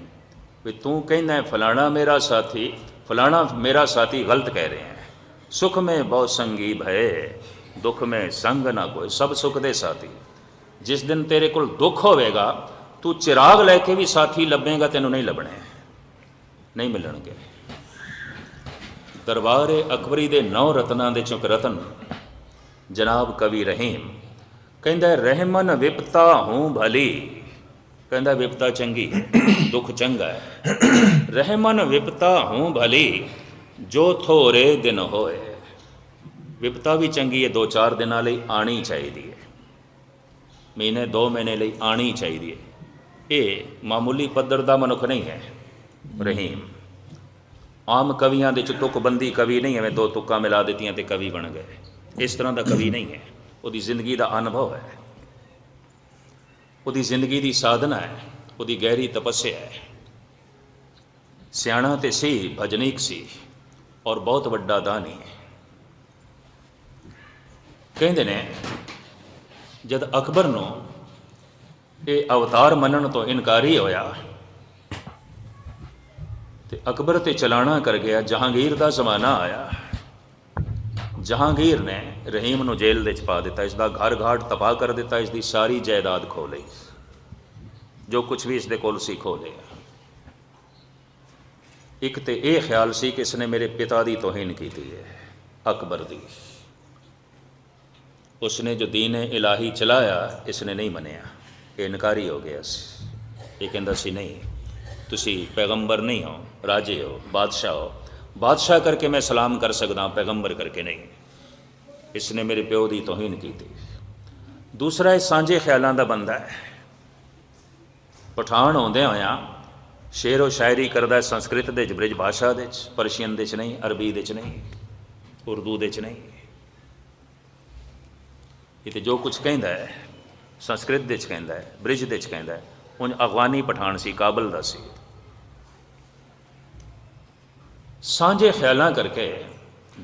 ਵੀ ਤੂੰ ਕਹਿੰਦਾ ਫਲਾਣਾ ਮੇਰਾ ਸਾਥੀ, ਫਲਾਣਾ ਮੇਰਾ ਸਾਥੀ ਗਲਤ ਕਹਿ ਰਹੇ ਹੈ। ਸੁਖ ਮੈਂ ਬਹੁ ਸੰਗੀ ਭਏ ਦੁੱਖ ਮੈਂ ਸੰਗ ਨਾ ਕੋਈ ਸਭ ਸੁਖ ਦੇ ਸਾਥੀ। ਜਿਸ ਦਿਨ ਤੇਰੇ ਕੋਲ ਦੁੱਖ ਹੋਵੇਗਾ, ਤੂੰ ਚਿਰਾਗ ਲੈ ਕੇ ਵੀ ਸਾਥੀ ਲੱਭੇਗਾ, ਤੈਨੂੰ ਨਹੀਂ ਲੱਭਣੇ ਨਹੀਂ ਮਿਲਣਗੇ। ਦਰਬਾਰੇ ਅਕਬਰੀ ਦੇ ਨੌ ਰਤਨਾਂ ਦੇ ਚੁੱਕ ਰਤਨ, ਜਨਾਬ ਕਵੀ ਰਹੀਮ, ਕਹਿੰਦਾ ਰਹਿਮਨ ਵਿਪਤਾ ਹੂੰ ਭਲੀ। ਕਹਿੰਦਾ ਵਿਪਤਾ ਚੰਗੀ ਦੁੱਖ ਚੰਗਾ ਹੈ। ਰਹਿਮਨ ਵਿਪਤਾ ਹੂੰ ਭਲੀ, ਜੋ ਥੋਰੇ ਦਿਨ ਹੋਏ। ਵਿਪਤਾ ਵੀ ਚੰਗੀ ਹੈ, ਦੋ ਚਾਰ ਦਿਨਾਂ ਲਈ ਆਣੀ ਚਾਹੀਦੀ ਹੈ। ਮਹੀਨੇ, ਦੋ ਮਹੀਨੇ ਲਈ ਆਣੀ ਚਾਹੀਦੀ ਹੈ। ਇਹ ਮਾਮੂਲੀ ਪੱਧਰ ਦਾ ਮਨੁੱਖ ਨਹੀਂ ਹੈ, ਰਹੀਮ। ਆਮ ਕਵੀਆਂ ਦੇ ਚ ਤੁਕਬੰਦੀ ਕਵੀ ਨਹੀਂ, ਐਵੇਂ ਦੋ ਤੁਕਾਂ ਮਿਲਾ ਦਿੱਤੀਆਂ ਤੇ ਕਵੀ ਬਣ ਗਏ। ਇਸ ਤਰ੍ਹਾਂ ਦਾ ਕਵੀ ਨਹੀਂ ਹੈ। ਉਹਦੀ ਜ਼ਿੰਦਗੀ ਦਾ ਅਨੁਭਵ ਹੈ। ਉਹਦੀ ਜ਼ਿੰਦਗੀ ਦੀ ਸਾਧਨਾ ਹੈ, ਉਹਦੀ ਗਹਿਰੀ ਤਪੱਸਿਆ ਹੈ। ਸਿਆਣਾ ਤੇ ਸੀ ਭਜਨੀਕ ਸੀ ਔਰ ਬਹੁਤ ਵੱਡਾ ਦਾਨੀ ਹੈ। ਕਹਿੰਦੇ ਨੇ, ਜਦ ਅਕਬਰ ਨੂੰ ਇਹ ਅਵਤਾਰ ਮੰਨਣ ਤੋਂ ਇਨਕਾਰੀ ਹੋਇਆ, ਤੇ ਅਕਬਰ ਤੇ ਚਲਾਣਾ ਕਰ ਗਿਆ, ਜਹਾਂਗੀਰ ਦਾ ਜ਼ਮਾਨਾ ਆਇਆ। ਜਹਾਂਗੀਰ ਨੇ ਰਹੀਮ ਨੂੰ ਜੇਲ੍ਹ ਦੇ ਵਿੱਚ ਪਾ ਦਿੱਤਾ, ਇਸ ਦਾ ਘਰ ਘਾਟ ਤਬਾਹ ਕਰ ਦਿੱਤਾ, ਇਸ ਦੀ ਸਾਰੀ ਜਾਇਦਾਦ ਖੋ ਲਈ। ਜੋ ਕੁਝ ਵੀ ਇਸ ਦੇ ਕੋਲ ਸੀ ਖੋ ਲਿਆ। ਇੱਕ ਤੇ ਇਹ ਖਿਆਲ ਸੀ ਕਿ ਇਸਨੇ ਮੇਰੇ ਪਿਤਾ ਦੀ ਤੋਹੀਨ ਕੀਤੀ ਹੈ, ਅਕਬਰ ਦੀ। ਉਸਨੇ ਜੋ ਦੀਨ ਇਲਾਹੀ ਚਲਾਇਆ ਇਸਨੇ ਨਹੀਂ ਮੰਨਿਆ। ਇਹ ਇਨਕਾਰੀ ਹੋ ਗਿਆ ਸੀ। ਇਹ ਕਹਿੰਦਾ ਸੀ, ਨਹੀਂ, ਤੁਸੀਂ ਪੈਗੰਬਰ ਨਹੀਂ ਹੋ, ਰਾਜੇ ਹੋ, ਬਾਦਸ਼ਾਹ ਹੋ। ਬਾਦਸ਼ਾਹ ਕਰਕੇ ਮੈਂ ਸਲਾਮ ਕਰ ਸਕਦਾ, ਪੈਗੰਬਰ ਕਰਕੇ ਨਹੀਂ। ਇਸ ਨੇ ਮੇਰੇ ਪਿਓ ਦੀ ਤੋਹੀਨ ਕੀਤੀ। ਦੂਸਰਾ, ਇਹ ਸਾਂਝੇ ਖਿਆਲਾਂ ਦਾ ਬੰਦਾ ਹੈ। ਪਠਾਨ ਆਉਂਦੇ ਹੋਇਆਂ ਸ਼ੇਰੋ ਸ਼ਾਇਰੀ ਕਰਦਾ ਸੰਸਕ੍ਰਿਤ ਦੇ ਚ ਬ੍ਰਿਜ ਭਾਸ਼ਾ ਦੇ ਚ, ਪਰਸ਼ੀਅਨ ਦੇ ਚ ਨਹੀਂ, ਅਰਬੀ ਦੇ ਚ ਨਹੀਂ, ਉਰਦੂ ਦੇ ਚ ਨਹੀਂ। ਇਹ ਤੇ ਜੋ ਕੁਝ ਕਹਿੰਦਾ ਹੈ, ਸੰਸਕ੍ਰਿਤ ਦੇ ਚ ਕਹਿੰਦਾ ਹੈ, ਬ੍ਰਿਜ ਦੇ ਚ ਕਹਿੰਦਾ ਹੈ, ਉਂਝ ਅਫਗਾਨੀ ਪਠਾਨ ਸੀ, ਕਾਬਲ ਦਾ ਸੀ। ਸਾਂਝੇ ਖਿਆਲਾਂ ਕਰਕੇ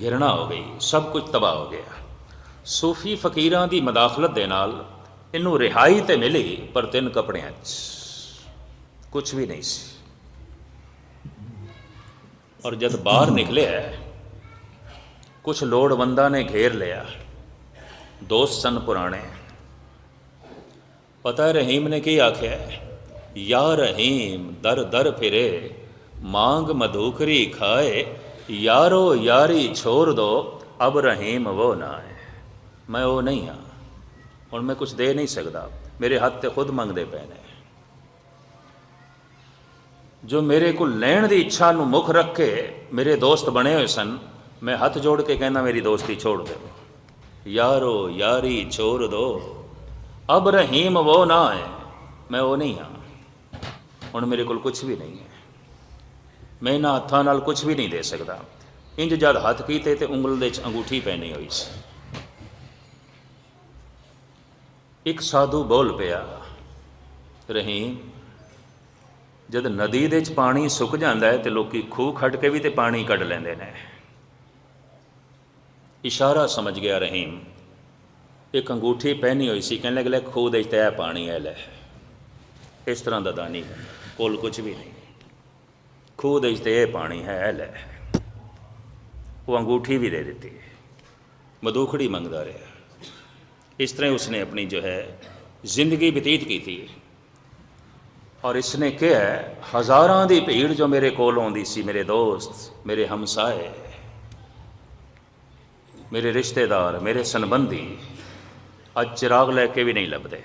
ਘਿਰਣਾ ਹੋ ਗਈ, ਸਭ ਕੁਝ ਤਬਾਹ ਹੋ ਗਿਆ। ਸੂਫੀ ਫਕੀਰਾਂ ਦੀ ਮਦਾਖਲਤ ਦੇ ਨਾਲ ਇਹਨੂੰ ਰਿਹਾਈ ਤੇ ਮਿਲੀ ਪਰ ਤਿੰਨ ਕੱਪੜਿਆਂ 'ਚ। ਕੁਝ ਵੀ ਨਹੀਂ ਸੀ। ਔਰ ਜਦ ਬਾਹਰ ਨਿਕਲਿਆ, ਕੁਝ ਲੋੜਵੰਦਾਂ ਨੇ ਘੇਰ ਲਿਆ। ਦੋਸਤ ਸਨ ਪੁਰਾਣੇ। ਪਤਾ ਰਹੀਮ ਨੇ ਕੀ ਆਖਿਆ? ਯਾ ਰਹੀਮ ਦਰ ਦਰ ਫਿਰੇ। ਮਾਂਗ ਮਧੂਕਰੀ ਖਾਏ, ਯਾਰੋ ਯਾਰੀ ਛੋੜ ਦੋ ਅਬ ਰਹੀਮ ਉਹ ਨਾ ਹੈ ਮੈਂ ਉਹ ਨਹੀਂ ਹਾਂ। ਹੁਣ ਮੈਂ ਕੁਝ ਦੇ ਨਹੀਂ ਸਕਦਾ। ਮੇਰੇ ਹੱਥ ਤੇ ਖੁਦ ਮੰਗਦੇ ਪਏ ਨੇ ਜੋ ਮੇਰੇ ਕੋਲ ਲੈਣ ਦੀ ਇੱਛਾ ਨੂੰ ਮੁੱਖ ਰੱਖ ਕੇ ਮੇਰੇ ਦੋਸਤ ਬਣੇ ਹੋਏ ਸਨ, ਮੈਂ ਹੱਥ ਜੋੜ ਕੇ ਕਹਿੰਦਾ, ਮੇਰੀ ਦੋਸਤੀ ਛੋੜ ਦਿਓ ਯਾਰੋ ਯਾਰੀ ਛੋੜ ਦੋ ਅਬ ਰਹੀਮ ਉਹ ਨਾ ਹੈ ਮੈਂ ਉਹ ਨਹੀਂ ਹਾਂ। ਹੁਣ ਮੇਰੇ ਕੋਲ ਕੁਝ ਵੀ ਨਹੀਂ ਹੈ। ਮੈਂ ਇਹਨਾਂ ਹੱਥਾਂ ਨਾਲ ਕੁਝ ਵੀ ਨਹੀਂ ਦੇ ਸਕਦਾ। ਇੰਜ ਜਦ ਹੱਥ ਕੀਤੇ ਤੇ ਉਂਗਲ ਦੇ ਵਿੱਚ ਅੰਗੂਠੀ ਪਹਿਨੀ ਹੋਈ ਸੀ। ਇੱਕ ਸਾਧੂ ਬੋਲ ਪਿਆ, ਰਹੀਮ, ਜਦ ਨਦੀ ਦੇ ਵਿੱਚ ਪਾਣੀ ਸੁੱਕ ਜਾਂਦਾ ਹੈ ਤੇ ਲੋਕੀ ਖੂਹ ਖੱਟ ਕੇ ਵੀ ਤੇ ਪਾਣੀ ਕੱਢ ਲੈਂਦੇ ਨੇ। ਇਸ਼ਾਰਾ ਸਮਝ ਗਿਆ, ਰਹੀਮ, ਇੱਕ ਅੰਗੂਠੀ ਪਹਿਨੀ ਹੋਈ ਸੀ, ਕਹਿਣ ਲੱਗੇ ਖੂਹ ਦੇ ਚ ਤੇ ਪਾਣੀ ਹੈ, ਲੈ। ਇਸ ਤਰ੍ਹਾਂ ਦਾ ਦਾਨੀ ਕੋਲ ਕੁਝ ਵੀ ਨਹੀਂ। ਖੂਹ ਦੇ ਚ ਤੇ ਇਹ ਪਾਣੀ ਹੈ, ਲੈ। ਉਹ ਅੰਗੂਠੀ ਵੀ ਦੇ ਦਿੱਤੀ। ਮਦੂਖੜੀ ਮੰਗਦਾ ਰਿਹਾ। ਇਸ ਤਰ੍ਹਾਂ ਹੀ ਉਸਨੇ ਆਪਣੀ ਜੋ ਹੈ, ਜ਼ਿੰਦਗੀ ਬਤੀਤ ਕੀਤੀ ਔਰ ਇਸਨੇ ਕਿਹਾ, ਹਜ਼ਾਰਾਂ ਦੀ ਭੀੜ ਜੋ ਮੇਰੇ ਕੋਲ ਆਉਂਦੀ ਸੀ, ਮੇਰੇ ਦੋਸਤ, ਮੇਰੇ ਹਮਸਾਏ, ਮੇਰੇ ਰਿਸ਼ਤੇਦਾਰ, ਮੇਰੇ ਸੰਬੰਧੀ, ਅੱਜ ਚਿਰਾਗ ਲੈ ਕੇ ਵੀ ਨਹੀਂ ਲੱਭਦੇ।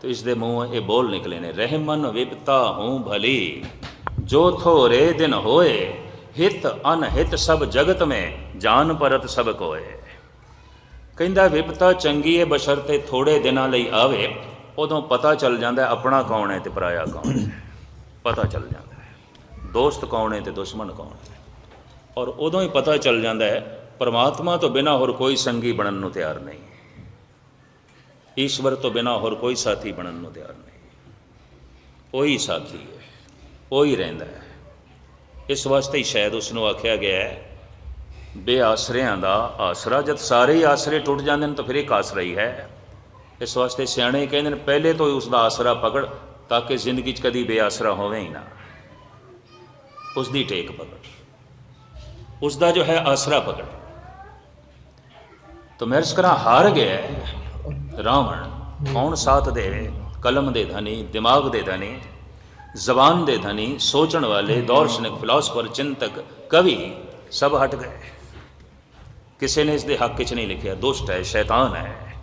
ਤੇ ਇਸ ਦੇ ਮੂੰਹ ਇਹ ਬੋਲ ਨਿਕਲੇ ਨੇ, ਰਹਿਮਨ ਵਿਪਤਾ ਹੂੰ ਭਲੀ। ਜੋ ਥੋਰੇ ਦਿਨ ਹੋਏ, ਹਿਤ ਅਨਹਿਤ ਸਭ ਜਗਤ ਮੇ, ਜਾਨ ਪਰਤ ਸਭ ਕੋਏ। ਕਹਿੰਦਾ, ਵਿਪਤਾ ਚੰਗੀ ਹੈ ਬਸ਼ਰਤੇ ਥੋੜੇ ਦਿਨਾਂ ਲਈ ਆਵੇ, ਉਦੋਂ ਪਤਾ ਚੱਲ ਜਾਂਦਾ ਆਪਣਾ ਕੌਣ ਹੈ ਤੇ ਪਰਾਇਆ ਕੌਣ ਹੈ। ਪਤਾ ਚੱਲ ਜਾਂਦਾ ਹੈ, ਦੋਸਤ ਕੌਣ ਹੈ ਤੇ ਦੁਸ਼ਮਣ ਕੌਣ ਹੈ। ਔਰ ਉਦੋਂ ਹੀ ਪਤਾ ਚੱਲ ਜਾਂਦਾ ਹੈ, ਪਰਮਾਤਮਾ ਤੋਂ ਬਿਨਾ ਹੋਰ ਕੋਈ ਸੰਗੀ ਬਣਨ ਨੂੰ ਤਿਆਰ ਨਹੀਂ ਈਸ਼ਵਰ ਤੋਂ ਬਿਨਾ ਹੋਰ ਕੋਈ ਸਾਥੀ ਬਣਨ ਨੂੰ ਤਿਆਰ ਨਹੀਂ ਉਹੀ ਸਾਥੀ ਹੈ। ਉਹ ਹੀ ਰਹਿੰਦਾ ਹੈ। ਇਸ ਵਾਸਤੇ ਹੀ ਸ਼ਾਇਦ ਉਸ ਨੂੰ ਆਖਿਆ ਗਿਆ ਹੈ, ਬੇਆਸਰਿਆਂ ਦਾ ਆਸਰਾ, ਜਦ ਸਾਰੇ ਹੀ ਆਸਰੇ ਟੁੱਟ ਜਾਂਦੇ ਨੇ ਤਾਂ ਫਿਰ ਇੱਕ ਆਸਰਾ ਹੀ ਹੈ। ਇਸ ਵਾਸਤੇ ਸਿਆਣੇ ਕਹਿੰਦੇ ਨੇ, ਪਹਿਲੇ ਤੋਂ ਹੀ ਉਸ ਦਾ ਆਸਰਾ ਪਕੜ, ਤਾਂ ਕਿ ਜ਼ਿੰਦਗੀ 'ਚ ਕਦੀ ਬੇਆਸਰਾ ਹੋਵੇ ਹੀ ਨਾ। ਉਸ ਦੀ ਟੇਕ ਪਕੜ। ਉਸ ਦਾ ਜੋ ਹੈ ਆਸਰਾ ਪਕੜ। ਤੋ ਮਰਜ਼ ਕਰਾਂ, ਹਾਰ ਗਿਆ ਰਾਵਣ, ਕੌਣ ਸਾਥ ਦੇ ਕਲਮ ਦੇ ਧਨੀ, ਦਿਮਾਗ ਦੇ ਧਨੀ। ਜ਼ਬਾਨ ਦੇ ਧਨੀ ਸੋਚਣ ਵਾਲੇ ਦਾਰਸ਼ਨਿਕ ਫਿਲਾਸਫਰ, ਚਿੰਤਕ, ਕਵੀ ਸਭ ਹਟ ਗਏ। ਕਿਸੇ ਨੇ ਇਸ ਦੇ ਹੱਕ 'ਚ ਨਹੀਂ ਲਿਖਿਆ, ਦੁਸ਼ਟ ਹੈ, ਸ਼ੈਤਾਨ ਹੈ।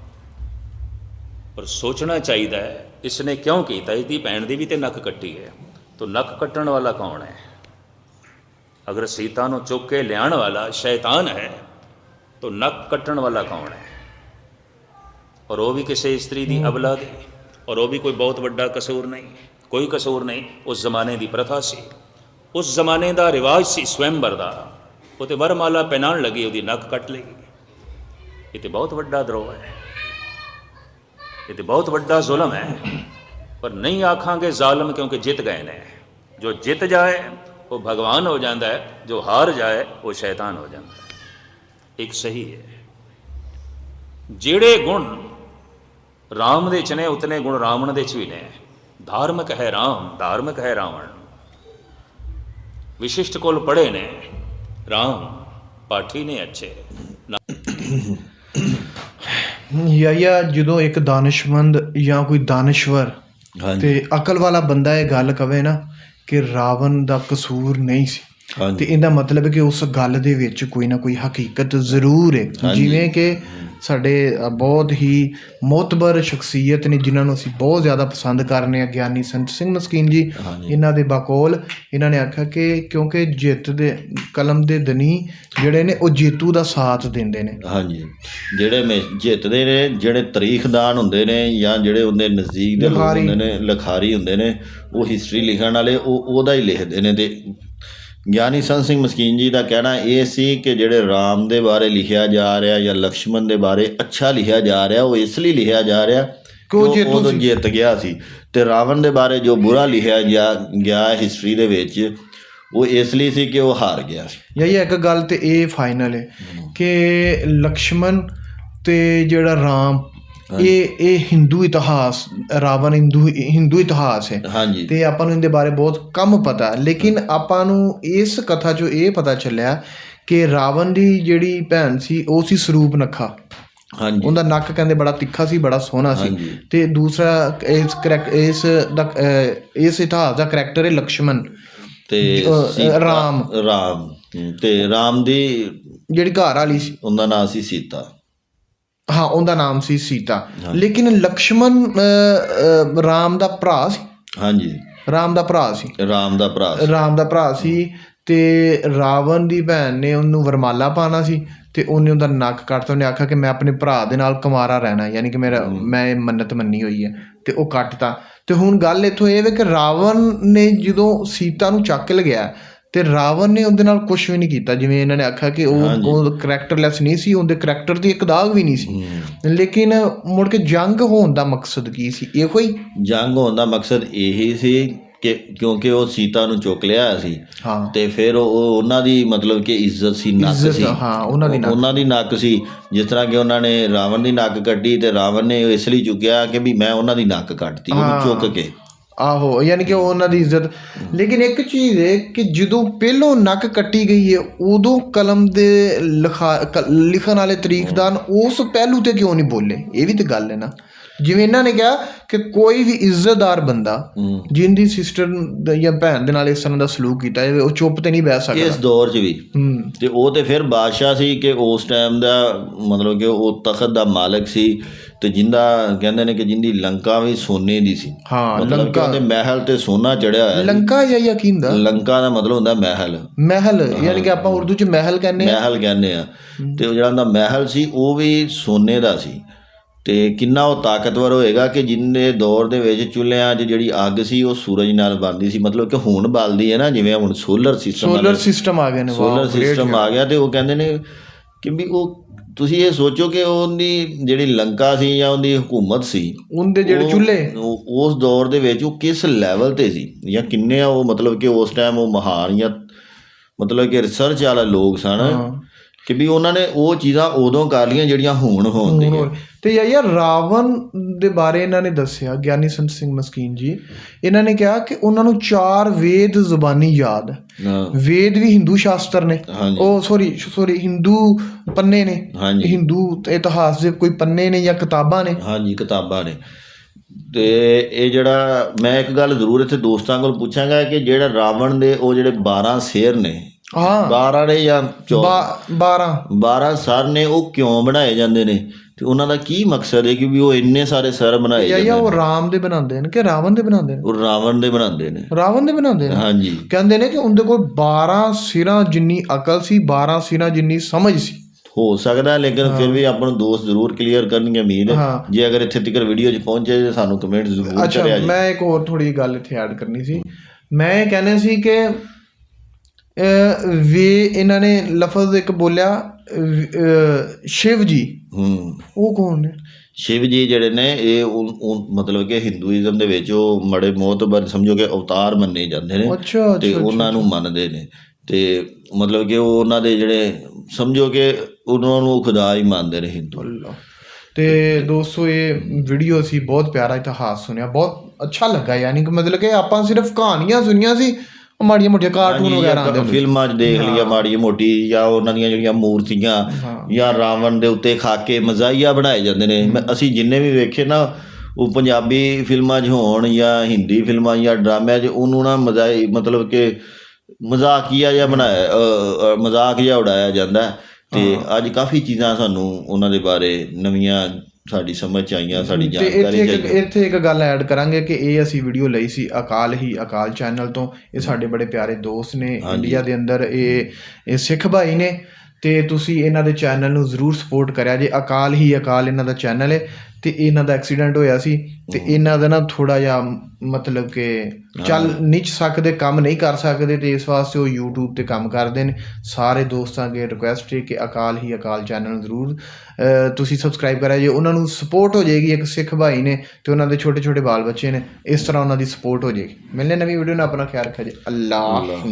ਪਰ ਸੋਚਣਾ ਚਾਹੀਦਾ ਹੈ, ਇਸ ਨੇ ਕਿਉਂ ਕੀਤਾ? ਇਸ ਦੀ ਭੈਣ ਦੀ ਵੀ ਤੇ ਨੱਕ ਕੱਟੀ ਹੈ। ਤੋ ਨੱਕ ਕੱਟਣ ਵਾਲਾ ਕੌਣ ਹੈ? ਅਗਰ ਸੀਤਾ ਨੂੰ ਚੁੱਕ ਕੇ ਲਿਆਉਣ ਵਾਲਾ ਸ਼ੈਤਾਨ ਹੈ, ਤੋ ਨੱਕ ਕੱਟਣ ਵਾਲਾ ਕੌਣ ਹੈ? ਔਰ ਉਹ ਵੀ ਕਿਸੇ ਇਸਤਰੀ ਦੀ ਅਵਲਾਦ ਹੈ ਔਰ ਉਹ ਵੀ ਕੋਈ ਬਹੁਤ ਵੱਡਾ ਕਸੂਰ ਨਹੀਂ। ਹੈ ਕੋਈ ਕਸੂਰ ਨਹੀਂ, ਉਸ ਜ਼ਮਾਨੇ ਦੀ ਪ੍ਰਥਾ ਸੀ। ਉਸ ਜ਼ਮਾਨੇ ਦਾ ਰਿਵਾਜ ਸੀ ਸਵੈਂਬਰ ਦਾ। ਉਹ ਤੇ ਵਰਮਾਲਾ ਪਹਿਨਾਣ ਲੱਗੀ, ਉਹਦੀ ਨੱਕ ਕੱਟ ਲਈ। ਇਹ ਤੇ ਬਹੁਤ ਵੱਡਾ ਦਰੋਹ ਹੈ। ਇਹ ਤੇ ਬਹੁਤ ਵੱਡਾ ਜ਼ੁਲਮ ਹੈ। ਪਰ ਨਹੀਂ ਆਖਾਂਗੇ ਜ਼ਾਲਮ ਕਿਉਂਕਿ ਜਿੱਤ ਗਏ ਨੇ। ਜੋ ਜਿੱਤ ਜਾਏ, ਉਹ ਭਗਵਾਨ ਹੋ ਜਾਂਦਾ ਹੈ। ਜੋ ਹਾਰ ਜਾਏ, ਉਹ ਸ਼ੈਤਾਨ ਹੋ ਜਾਂਦਾ ਹੈ। ਇੱਕ ਸਹੀ ਹੈ। ਜਿਹੜੇ ਗੁਣ ਰਾਮ ਦੇ ਚ ਨੇ, ਉਤਨੇ ਗੁਣ ਰਾਵਣ ਦੇ ਚ ਵੀ ਨੇ। ਧਾਰਮਿਕ ਹੈ ਰਾਮ ਧਾਰਮਿਕ ਹੈ ਰਾਵਣ ਵਿਸ਼ਿਸ਼ਟ ਕੋਲ ਪੜੇ ਨੇ ਰਾਮ ਪਾਠੀ ਨੇ ਅੱਛੇ। ਨਾ- ਜਾਂ ਜਾਂ ਜਦੋਂ ਇੱਕ ਦਾਨਿਸ਼ਮੰਦ ਜਾਂ ਕੋਈ ਦਾਨਿਸ਼ਵਰ ਤੇ ਅਕਲ ਵਾਲਾ ਬੰਦਾ ਇਹ ਗੱਲ ਕਵੇ ਨਾ ਕਿ ਰਾਵਣ ਦਾ ਕਸੂਰ ਨਹੀਂ ਸੀ। ਤੇ ਇਹਦਾ ਮਤਲਬ ਹੈ ਕਿ ਉਸ ਗੱਲ ਦੇ ਵਿੱਚ ਕੋਈ ਨਾ ਕੋਈ ਹਕੀਕਤ ਜ਼ਰੂਰ ਹੈ। ਜਿਵੇਂ ਕਿ ਸਾਡੇ ਬਹੁਤ ਹੀ ਮੋਤਬਰ ਸ਼ਖਸੀਅਤ ਨੇ ਜਿਨ੍ਹਾਂ ਨੂੰ ਅਸੀਂ ਬਹੁਤ ਜ਼ਿਆਦਾ ਪਸੰਦ ਕਰਨੇ ਆ ਗਿਆਨੀ ਸੰਤ ਸਿੰਘ ਮਸਕੀਨ ਜੀ। ਇਹਨਾਂ ਦੇ ਬਕੌਲ ਇਹਨਾਂ ਨੇ ਆਖਿਆ ਕਿ ਕਿਉਂਕਿ ਜਿੱਤ ਦੇ ਕਲਮ ਦੇ ਦਨੀ ਜਿਹੜੇ ਨੇ ਉਹ ਜੇਤੂ ਦਾ ਸਾਥ ਦਿੰਦੇ ਨੇ ਹਾਂਜੀ ਜਿਹੜੇ ਜਿੱਤਦੇ ਨੇ ਜਿਹੜੇ ਤਾਰੀਖਦਾਨ ਹੁੰਦੇ ਨੇ ਜਾਂ ਜਿਹੜੇ ਉਹਦੇ ਨਜ਼ਦੀਕ ਦੇ। ਹੁੰਦੇ ਨੇ ਲਖਾਰੀ ਹੁੰਦੇ ਨੇ ਉਹ ਹਿਸਟਰੀ ਲਿਖਣ ਵਾਲੇ ਉਹ ਉਹਦਾ ਹੀ ਲਿਖਦੇ ਨੇ ਤੇ ਗਿਆਨੀ ਸੰਤ ਸਿੰਘ ਮਸਕੀਨ ਜੀ ਦਾ ਕਹਿਣਾ ਇਹ ਸੀ ਕਿ ਜਿਹੜੇ ਰਾਮ ਦੇ ਬਾਰੇ ਲਿਖਿਆ ਜਾ ਰਿਹਾ ਜਾਂ ਲਕਸ਼ਮਣ ਦੇ ਬਾਰੇ ਅੱਛਾ ਲਿਖਿਆ ਜਾ ਰਿਹਾ ਉਹ ਇਸ ਲਈ ਲਿਖਿਆ ਜਾ ਰਿਹਾ ਕਿ ਉਹ ਜੇਤੂ ਗਿਆ ਸੀ। ਤੇ ਰਾਵਣ ਦੇ ਬਾਰੇ ਜੋ ਬੁਰਾ ਲਿਖਿਆ ਜਾ ਗਿਆ ਹਿਸਟਰੀ ਦੇ ਵਿੱਚ ਉਹ ਇਸ ਲਈ ਸੀ ਕਿ ਉਹ ਹਾਰ ਗਿਆ ਸੀ। ਜਾਂ ਇਹ ਇੱਕ ਗੱਲ ਤੇ ਇਹ ਫਾਈਨਲ ਹੈ। ਕਿ ਲਕਸ਼ਮਣ ਤੇ ਜਿਹੜਾ ਰਾਮ ਇਹ ਇਹ ਹਿੰਦੂ ਇਤਿਹਾਸ ਰਾਵਣ ਹਿੰਦੂ ਹਿੰਦੂ ਇਤਿਹਾਸ ਹੈ। ਹਾਂਜੀ। ਤੇ ਆਪਾਂ ਨੂੰ ਇਹਦੇ ਬਾਰੇ ਬਹੁਤ ਕਮ ਪਤਾ। ਹੈ। ਲੇਕਿਨ ਆਪਾਂ ਨੂੰ ਇਸ ਕਥਾ 'ਚੋਂ ਇਹ ਪਤਾ ਚੱਲਿਆ ਕਿ ਰਾਵਣ ਦੀ ਜਿਹੜੀ ਭੈਣ ਸੀ ਉਹ ਸੀ ਸਰੂਪ ਨਖਾ ਹਾਂਜੀ। ਉਹਦਾ ਨੱਕ ਕਹਿੰਦੇ ਬੜਾ ਤਿੱਖਾ ਸੀ ਬੜਾ ਸੋਹਣਾ ਸੀ। ਤੇ ਦੂਸਰਾ ਇਸ ਇਸ ਦਾ ਇਸ ਇਤਿਹਾਸ ਦਾ ਕਰੈਕਟਰ ਹੈ ਲਕਸ਼ਮਣ। ਤੇ ਰਾਮ। ਰਾਮ। ਤੇ ਰਾਮ ਦੀ ਜਿਹੜੀ ਘਰ ਵਾਲੀ ਸੀ। ਉਹਦਾ ਨਾਮ ਸੀ ਸੀਤਾ। ਹਾਂ ਉਹਦਾ ਨਾਮ ਸੀ ਸੀਤਾ। ਲੇਕਿਨ ਲਕਸ਼ਮਣ ਰਾਮ ਦਾ ਭਰਾ ਸੀ। ਹਾਂਜੀ। ਰਾਮ ਦਾ ਭਰਾ ਸੀ। ਰਾਮ ਦਾ ਭਰਾ ਸੀ। ਰਾਮ ਦਾ ਭਰਾ ਸੀ ਤੇ ਰਾਵਣ ਦੀ ਭੈਣ ਨੇ ਉਹਨੂੰ ਵਰਮਾਲਾ ਪਾਣਾ ਸੀ ਤੇ ਉਹਨੇ ਉਹਦਾ ਨੱਕ ਕੱਟਤਾ। ਉਹਨੇ ਆਖਿਆ ਕਿ ਮੈਂ ਆਪਣੇ ਭਰਾ ਦੇ ਨਾਲ ਕੁਮਾਰਾ ਰਹਿਣਾ ਯਾਨੀ ਕਿ ਮੇਰਾ ਮੈਂ ਇਹ ਮੰਨਤ ਮੰਨੀ ਹੋਈ ਹੈ ਤੇ ਉਹ ਕੱਟਤਾ। ਤੇ ਹੁਣ ਗੱਲ ਇੱਥੋਂ ਇਹ ਵੇ ਕਿ ਰਾਵਣ ਨੇ ਜਦੋਂ ਸੀਤਾ ਨੂੰ ਚੱਕ ਲਗਿਆ ਤੇ ਰਾਵਣ ਨੇ ਉਹਦੇ ਨਾਲ ਕੁਝ ਵੀ ਨਹੀਂ ਕੀਤਾ। ਜਿਵੇਂ ਇਹਨਾਂ ਨੇ ਆਖਿਆ ਕਿ ਉਹ। ਉਹ ਕਰੈਕਟਰਲੈਸ ਨਹੀਂ ਸੀ ਉਹਦੇ ਕਰੈਕਟਰ ਦੀ ਇੱਕ ਦਾਗ ਵੀ ਨਹੀਂ ਸੀ। ਲੇਕਿਨ ਮੁੜ ਕੇ ਜੰਗ ਹੋਣ ਦਾ ਮਕਸਦ ਕੀ ਸੀ? ਇਹੋ ਹੀ ਜੰਗ ਹੋਣ ਦਾ ਮਕਸਦ ਇਹੀ ਸੀ ਕਿ ਕਿਉਂਕਿ ਉਹ ਸੀਤਾ ਨੂੰ ਚੁੱਕ ਲਿਆ ਸੀ ਤੇ ਫਿਰ ਉਹ ਉਹ ਉਹਨਾਂ ਦੀ ਮਤਲਬ ਕਿ ਇੱਜ਼ਤ ਸੀ ਨੱਕ ਸੀ। ਹਾਂ ਉਹਨਾਂ ਦੀ ਨੱਕ। ਉਹਨਾਂ ਦੀ ਨੱਕ ਸੀ। ਜਿਸ ਤਰ੍ਹਾਂ ਕਿ ਉਹਨਾਂ ਨੇ ਰਾਵਣ ਦੀ ਨੱਕ ਕੱਟੀ ਤੇ ਰਾਵਣ ਨੇ ਇਸ ਲਈ ਚੁੱਕਿਆ ਕਿ ਵੀ ਮੈਂ ਉਹਨਾਂ ਦੀ ਨੱਕ ਕੱਟਤੀ ਉਹਨੂੰ ਚੁੱਕ ਕੇ। ਆਹੋ ਯਾਨੀ ਕਿ ਉਹ ਉਹਨਾਂ ਦੀ ਇੱਜ਼ਤ। ਲੇਕਿਨ ਇੱਕ ਚੀਜ਼ ਹੈ ਕਿ ਜਦੋਂ ਪਹਿਲੋਂ ਨੱਕ ਕੱਟੀ ਗਈ ਹੈ ਉਦੋਂ ਕਲਮ ਦੇ ਲਿਖਣ ਵਾਲੇ ਤਰੀਕਦਾਨ ਉਸ ਪਹਿਲੂ ਤੇ ਕਿਉਂ ਨਹੀਂ ਬੋਲੇ? ਇਹ ਵੀ ਤੇ ਗੱਲ ਹੈ ਨਾ। ਜਿਵੇਂ ਇਹਨਾਂ ਨੇ ਕਿਹਾ ਕਿ ਕੋਈ ਵੀ ਇੱਜ਼ਤਦਾਰ ਬੰਦਾ। ਜਿੰਦੀ ਸਿਸਟਰ ਜਾਂ ਭੈਣ ਦੇ ਨਾਲ ਇਸ ਤਰ੍ਹਾਂ ਦਾ ਸਲੂਕ ਕੀਤਾ ਜਾਵੇ ਉਹ ਚੁੱਪ ਤੇ ਨਹੀਂ ਬਹਿ ਸਕਦਾ। ਇਸ ਦੌਰ 'ਚ ਵੀ। ਤੇ ਉਹ ਤੇ ਫਿਰ ਬਾਦਸ਼ਾਹ ਸੀ ਕਿ ਉਸ ਟਾਈਮ ਦਾ ਮਤਲਬ ਕਿ ਉਹ ਤਖਤ ਦਾ ਮਾਲਕ ਸੀ ਤੇ ਜਿੰਦਾ ਕਹਿੰਦੇ ਨੇ ਕਿ ਜਿੰਦੀ ਲੰਕਾ ਵੀ ਸੋਨੇ ਦੀ ਸੀ। ਹਾਂ ਲੰਕਾ। ਉਹਦੇ ਮਹਿਲ ਤੇ ਸੋਨਾ ਚੜਿਆ ਹੋਇਆ। ਲੰਕਾ ਜਾਂ ਯਕੀਨ ਦਾ ਲੰਕਾ ਦਾ ਮਤਲਬ ਹੁੰਦਾ ਮਹਿਲ। ਮਹਿਲ ਯਾਨੀ ਕਿ ਆਪਾਂ ਉਰਦੂ ਚ ਮਹਿਲ ਕਹਿੰਦੇ ਆ ਮਹਿਲ ਕਹਿੰਦੇ ਆ ਤੇ ਉਹ ਜਿਹੜਾ ਉਹਦਾ ਮਹਿਲ ਸੀ ਉਹ ਵੀ ਸੋਨੇ ਦਾ ਸੀ। ਤੇ ਕਿੰਨਾ ਉਹ ਤਾਕਤਵਰ ਹੋਏਗਾ ਕਿ ਜਿੰਨੇ ਦੌਰ ਦੇ ਵਿੱਚ ਚੁੱਲ੍ਹਿਆਂ 'ਚ ਜਿਹੜੀ ਅੱਗ ਸੀ ਉਹ ਸੂਰਜ ਨਾਲ ਬਣਦੀ ਸੀ? ਮਤਲਬ ਕਿ ਹੁਣ ਬਲਦੀ ਹੈ ਨਾ ਜਿਵੇਂ ਹੁਣ ਸੋਲਰ ਸਿਸਟਮ ਸੋਲਰ ਸਿਸਟਮ ਆ ਗਏ ਨੇ ਸੋਲਰ ਸਿਸਟਮ ਆ ਗਿਆ ਤੇ ਉਹ ਕਹਿੰਦੇ ਨੇ ਕਿ ਵੀ ਉਹ ਤੁਸੀਂ ਇਹ ਸੋਚੋ ਕਿ ਉਹਦੀ ਜਿਹੜੀ ਲੰਕਾ ਸੀ ਜਾਂ ਉਹਦੀ ਹਕੂਮਤ ਸੀ ਉਹਦੇ ਜਿਹੜੇ ਚੁੱਲ੍ਹੇ। ਉਸ ਦੌਰ ਦੇ ਵਿੱਚ ਉਹ ਕਿਸ ਲੈਵਲ ਤੇ ਸੀ? ਜਾਂ ਕਿੰਨੇ ਆ ਉਹ ਮਤਲਬ ਕਿ ਉਸ ਟਾਈਮ ਉਹ ਮਹਾਨ ਜਾਂ ਮਤਲਬ ਕਿ ਰਿਸਰਚ ਵਾਲਾ ਲੋਕ ਸਨ। ਕਿ ਵੀ ਉਹਨਾਂ ਨੇ ਉਹ ਚੀਜ਼ਾਂ ਉਦੋਂ ਕਰ ਲਈਆਂ ਜਿਹੜੀਆਂ ਹੁਣ ਹੁਣ ਹੋਣਦੀਆਂ। ਤੇ ਯਾਰ ਰਾਵਣ ਦੇ ਬਾਰੇ ਇਹਨਾਂ ਨੇ ਦੱਸਿਆ ਗਿਆਨੀ ਸੰਤ ਸਿੰਘ ਮਸਕੀਨ ਜੀ। ਇਹਨਾਂ ਨੇ ਕਿਹਾ ਕਿ ਉਹਨਾਂ ਨੂੰ ਚਾਰ ਵੇਦ ਜ਼ੁਬਾਨੀ ਯਾਦ। ਵੇਦ ਵੀ ਹਿੰਦੂ ਸ਼ਾਸਤਰ ਨੇ। ਉਹ ਸੌਰੀ ਸੌਰੀ ਹਿੰਦੂ ਪੰਨੇ ਨੇ। ਹਿੰਦੂ ਇਤਿਹਾਸ ਦੇ ਕੋਈ ਪੰਨੇ ਨੇ ਜਾਂ ਕਿਤਾਬਾਂ ਨੇ। ਹਾਂਜੀ ਕਿਤਾਬਾਂ ਨੇ। ਤੇ ਇਹ ਜਿਹੜਾ ਮੈਂ ਇੱਕ ਗੱਲ ਜ਼ਰੂਰ ਇੱਥੇ ਦੋਸਤਾਂ ਕੋਲ ਪੁੱਛਾਂਗਾ ਕਿ ਜਿਹੜਾ ਰਾਵਣ ਦੇ ਉਹ ਜਿਹੜੇ 12 ਸ਼ੇਰ ਨੇ ਹਾਂ। 12 ਨੇ ਜਾਂ 14 12 12 ਸਰ ਨੇ ਉਹ ਕਿਉਂ ਬਣਾਏ ਜਾਂਦੇ ਨੇ? ਤੇ ਉਹਨਾਂ ਦਾ ਕੀ ਮਕਸਦ ਹੈ ਕਿ ਵੀ ਉਹ ਇੰਨੇ ਸਾਰੇ ਸਰ ਬਣਾਏ ਜਾਂਦੇ ਜਾਂ ਉਹ ਨੇ? ਰਾਮ ਦੇ ਬਣਾਉਂਦੇ ਨੇ ਕਿ ਰਾਵਣ ਦੇ ਬਣਾਉਂਦੇ ਨੇ? ਉਹ ਰਾਵਣ ਦੇ ਬਣਾਉਂਦੇ ਨੇ। ਰਾਵਣ ਦੇ ਬਣਾਉਂਦੇ ਨੇ? ਹਾਂਜੀ। ਕਹਿੰਦੇ ਨੇ ਕਿ ਉਹਦੇ ਕੋਲ 12 ਸਿਰਾਂ ਜਿੰਨੀ ਅਕਲ ਸੀ 12 ਸਿਰਾਂ ਜਿੰਨੀ ਸਮਝ ਸੀ। ਹੋ ਸਕਦਾ ਲੇਕਿਨ ਫਿਰ ਵੀ ਆਪਾਂ ਨੂੰ ਦੋਸਤ ਜ਼ਰੂਰ ਕਲੀਅਰ ਕਰਨਗੇ ਉਮੀਦ। ਜੇ ਅਗਰ ਇੱਥੇ ਤੱਕ ਵੀਡੀਓ 'ਚ ਪਹੁੰਚੇ ਤਾਂ ਸਾਨੂੰ ਕਮੈਂਟ ਜ਼ਰੂਰ ਅੱਛਾ ਕਰਿਆ ਜੀ। ਮੈਂ ਇੱਕ ਹੋਰ ਥੋੜੀ ਗੱਲ ਇੱਥੇ ਐਡ ਕਰਨੀ ਸੀ। ਮੈਂ ਕਹਿੰਦਾ ਸੀ ਕਿ ਵੇ ਇਹਨਾਂ ਨੇ ਲਫ਼ਜ਼ ਇੱਕ ਬੋਲਿਆ ਸ਼ਿਵ ਜੀ। ਹੂੰ। ਉਹ ਕੌਣ ਨੇ? ਸ਼ਿਵ ਜੀ ਜਿਹੜੇ ਨੇ ਇਹ ਉਹ- ਮਤਲਬ ਕਿ ਹਿੰਦੂਇਜ਼ਮ ਦੇ ਵਿੱਚ ਉਹ ਮੜੇ ਮੋਤਬਰ ਸਮਝੋ ਕਿ ਅਵਤਾਰ ਮੰਨੇ ਜਾਂਦੇ ਨੇ ਤੇ ਉਹਨਾਂ ਨੂੰ ਮੰਨਦੇ ਨੇ ਤੇ ਮਤਲਬ ਕਿ ਉਹ ਉਹਨਾਂ ਦੇ ਜਿਹੜੇ ਸਮਝੋ ਕਿ ਉਹਨਾਂ ਨੂੰ ਖੁਦਾ ਹੀ ਮੰਨਦੇ ਨੇ ਹਿੰਦੂ। ਤੇ ਦੋਸਤੋ ਇਹ ਵੀਡੀਓ ਸੀ ਬਹੁਤ ਪਿਆਰਾ ਇਤਿਹਾਸ ਸੁਣਿਆ ਬਹੁਤ ਅੱਛਾ ਲੱਗਾ ਯਾਨੀ ਕਿ ਮਤਲਬ ਕਿ ਆਪਾਂ ਸਿਰਫ ਕਹਾਣੀਆਂ ਸੁਣੀਆਂ ਸੀ ਉਹ ਮਾੜੀਆਂ ਮੋਟੀਆਂ ਕਾਰਟੂਨ ਵਗੈਰਾ ਆਉਂਦੇ ਹੁੰਦੇ। ਫਿਲਮਾਂ 'ਚ ਦੇਖ ਲਈਆ ਮਾੜੀ ਮੋਟੀ ਜਾਂ ਉਹਨਾਂ ਦੀਆਂ ਜਿਹੜੀਆਂ ਮੂਰਤੀਆਂ। ਜਾਂ ਰਾਵਣ ਦੇ ਉੱਤੇ ਖਾਕੇ ਮਜ਼ਾਈਆ ਬਣਾਏ ਜਾਂਦੇ ਨੇ ਮੈਂ- ਅਸੀਂ ਜਿੰਨੇ ਵੀ ਵੇਖੇ ਨਾ ਉਹ ਪੰਜਾਬੀ ਫਿਲਮਾਂ 'ਚ ਹੋਣ ਜਾਂ ਹਿੰਦੀ ਫਿਲਮਾਂ ਜਾਂ ਡਰਾਮਿਆਂ 'ਚ ਉਹਨੂੰ ਨਾ ਮਜ਼ਾਈ ਮਤਲਬ ਕਿ ਮਜ਼ਾਕੀਆ ਜਿਹਾ ਬਣਾਇਆ ਅ, ਅ, ਮਜ਼ਾਕ ਜਿਹਾ ਉਡਾਇਆ ਜਾਂਦਾ ਹੈ। ਤੇ ਅੱਜ ਕਾਫੀ ਚੀਜ਼ਾਂ ਸਾਨੂੰ ਉਹਨਾਂ ਦੇ ਬਾਰੇ ਨਵੀਆਂ ਸਾਡੀ ਸਮਝ 'ਚ ਆਈਆਂ ਸਾਡੀ ਤੇ ਇੱਥੇ ਜਾਣਕਾਰੀ 'ਚ ਇੱਕ ਆਈਆਂ। ਇੱਥੇ ਇੱਕ ਗੱਲ ਐਡ ਕਰਾਂਗੇ ਕਿ ਇਹ ਅਸੀਂ ਵੀਡੀਓ ਲਈ ਸੀ ਅਕਾਲ ਹੀ ਅਕਾਲ ਚੈਨਲ ਤੋਂ। ਇਹ ਸਾਡੇ ਬੜੇ ਪਿਆਰੇ ਦੋਸਤ ਨੇ ਹਾਂਜੀ। ਇੰਡੀਆ ਦੇ ਅੰਦਰ ਇਹ ਇਹ ਸਿੱਖ ਭਾਈ ਨੇ। ਤੇ ਤੁਸੀਂ ਇਹਨਾਂ ਦੇ ਚੈਨਲ ਨੂੰ ਜ਼ਰੂਰ ਸਪੋਰਟ ਕਰਿਆ ਜੇ। ਅਕਾਲ ਹੀ ਅਕਾਲ ਇਹਨਾਂ ਦਾ ਚੈਨਲ ਹੈ ਤੇ ਇਹਨਾਂ ਦਾ ਐਕਸੀਡੈਂਟ ਹੋਇਆ ਸੀ ਤੇ ਇਹਨਾਂ ਦਾ ਨਾ ਥੋੜਾ ਜਿਹਾ ਮਤਲਬ ਕਿ ਚੱਲ ਨਹੀਂ ਸਕਦੇ ਕੰਮ ਨਹੀਂ ਕਰ ਸਕਦੇ ਤੇ ਇਸ ਵਾਸਤੇ ਉਹ YouTube ਤੇ ਕੰਮ ਕਰਦੇ ਨੇ। ਸਾਰੇ ਦੋਸਤਾਂ ਅੱਗੇ ਰਿਕੁਐਸਟ ਹੈ ਕਿ ਅਕਾਲ ਹੀ ਅਕਾਲ ਚੈਨਲ ਜ਼ਰੂਰ ਅਹ, ਤੁਸੀਂ ਸਬਸਕ੍ਰਾਈਬ ਕਰਿਆ ਜੇ। ਉਹਨਾਂ ਨੂੰ ਸਪੋਰਟ ਹੋ ਜਾਏਗੀ ਇੱਕ ਸਿੱਖ ਭਾਈ ਨੇ ਤੇ ਉਹਨਾਂ ਦੇ ਛੋਟੇ ਛੋਟੇ ਬਾਲ ਬੱਚੇ ਨੇ। ਇਸ ਤਰ੍ਹਾਂ ਉਹਨਾਂ ਦੀ ਸਪੋਰਟ ਹੋ ਜਾਏਗੀ। ਮਿਲਨੇ ਨਵੀਂ ਵੀਡੀਓ ਨਾਲ ਆਪਣਾ ਖਿਆਲ ਰੱਖਿਆ ਜੀ। ਅੱਲਾਹ ਨੇ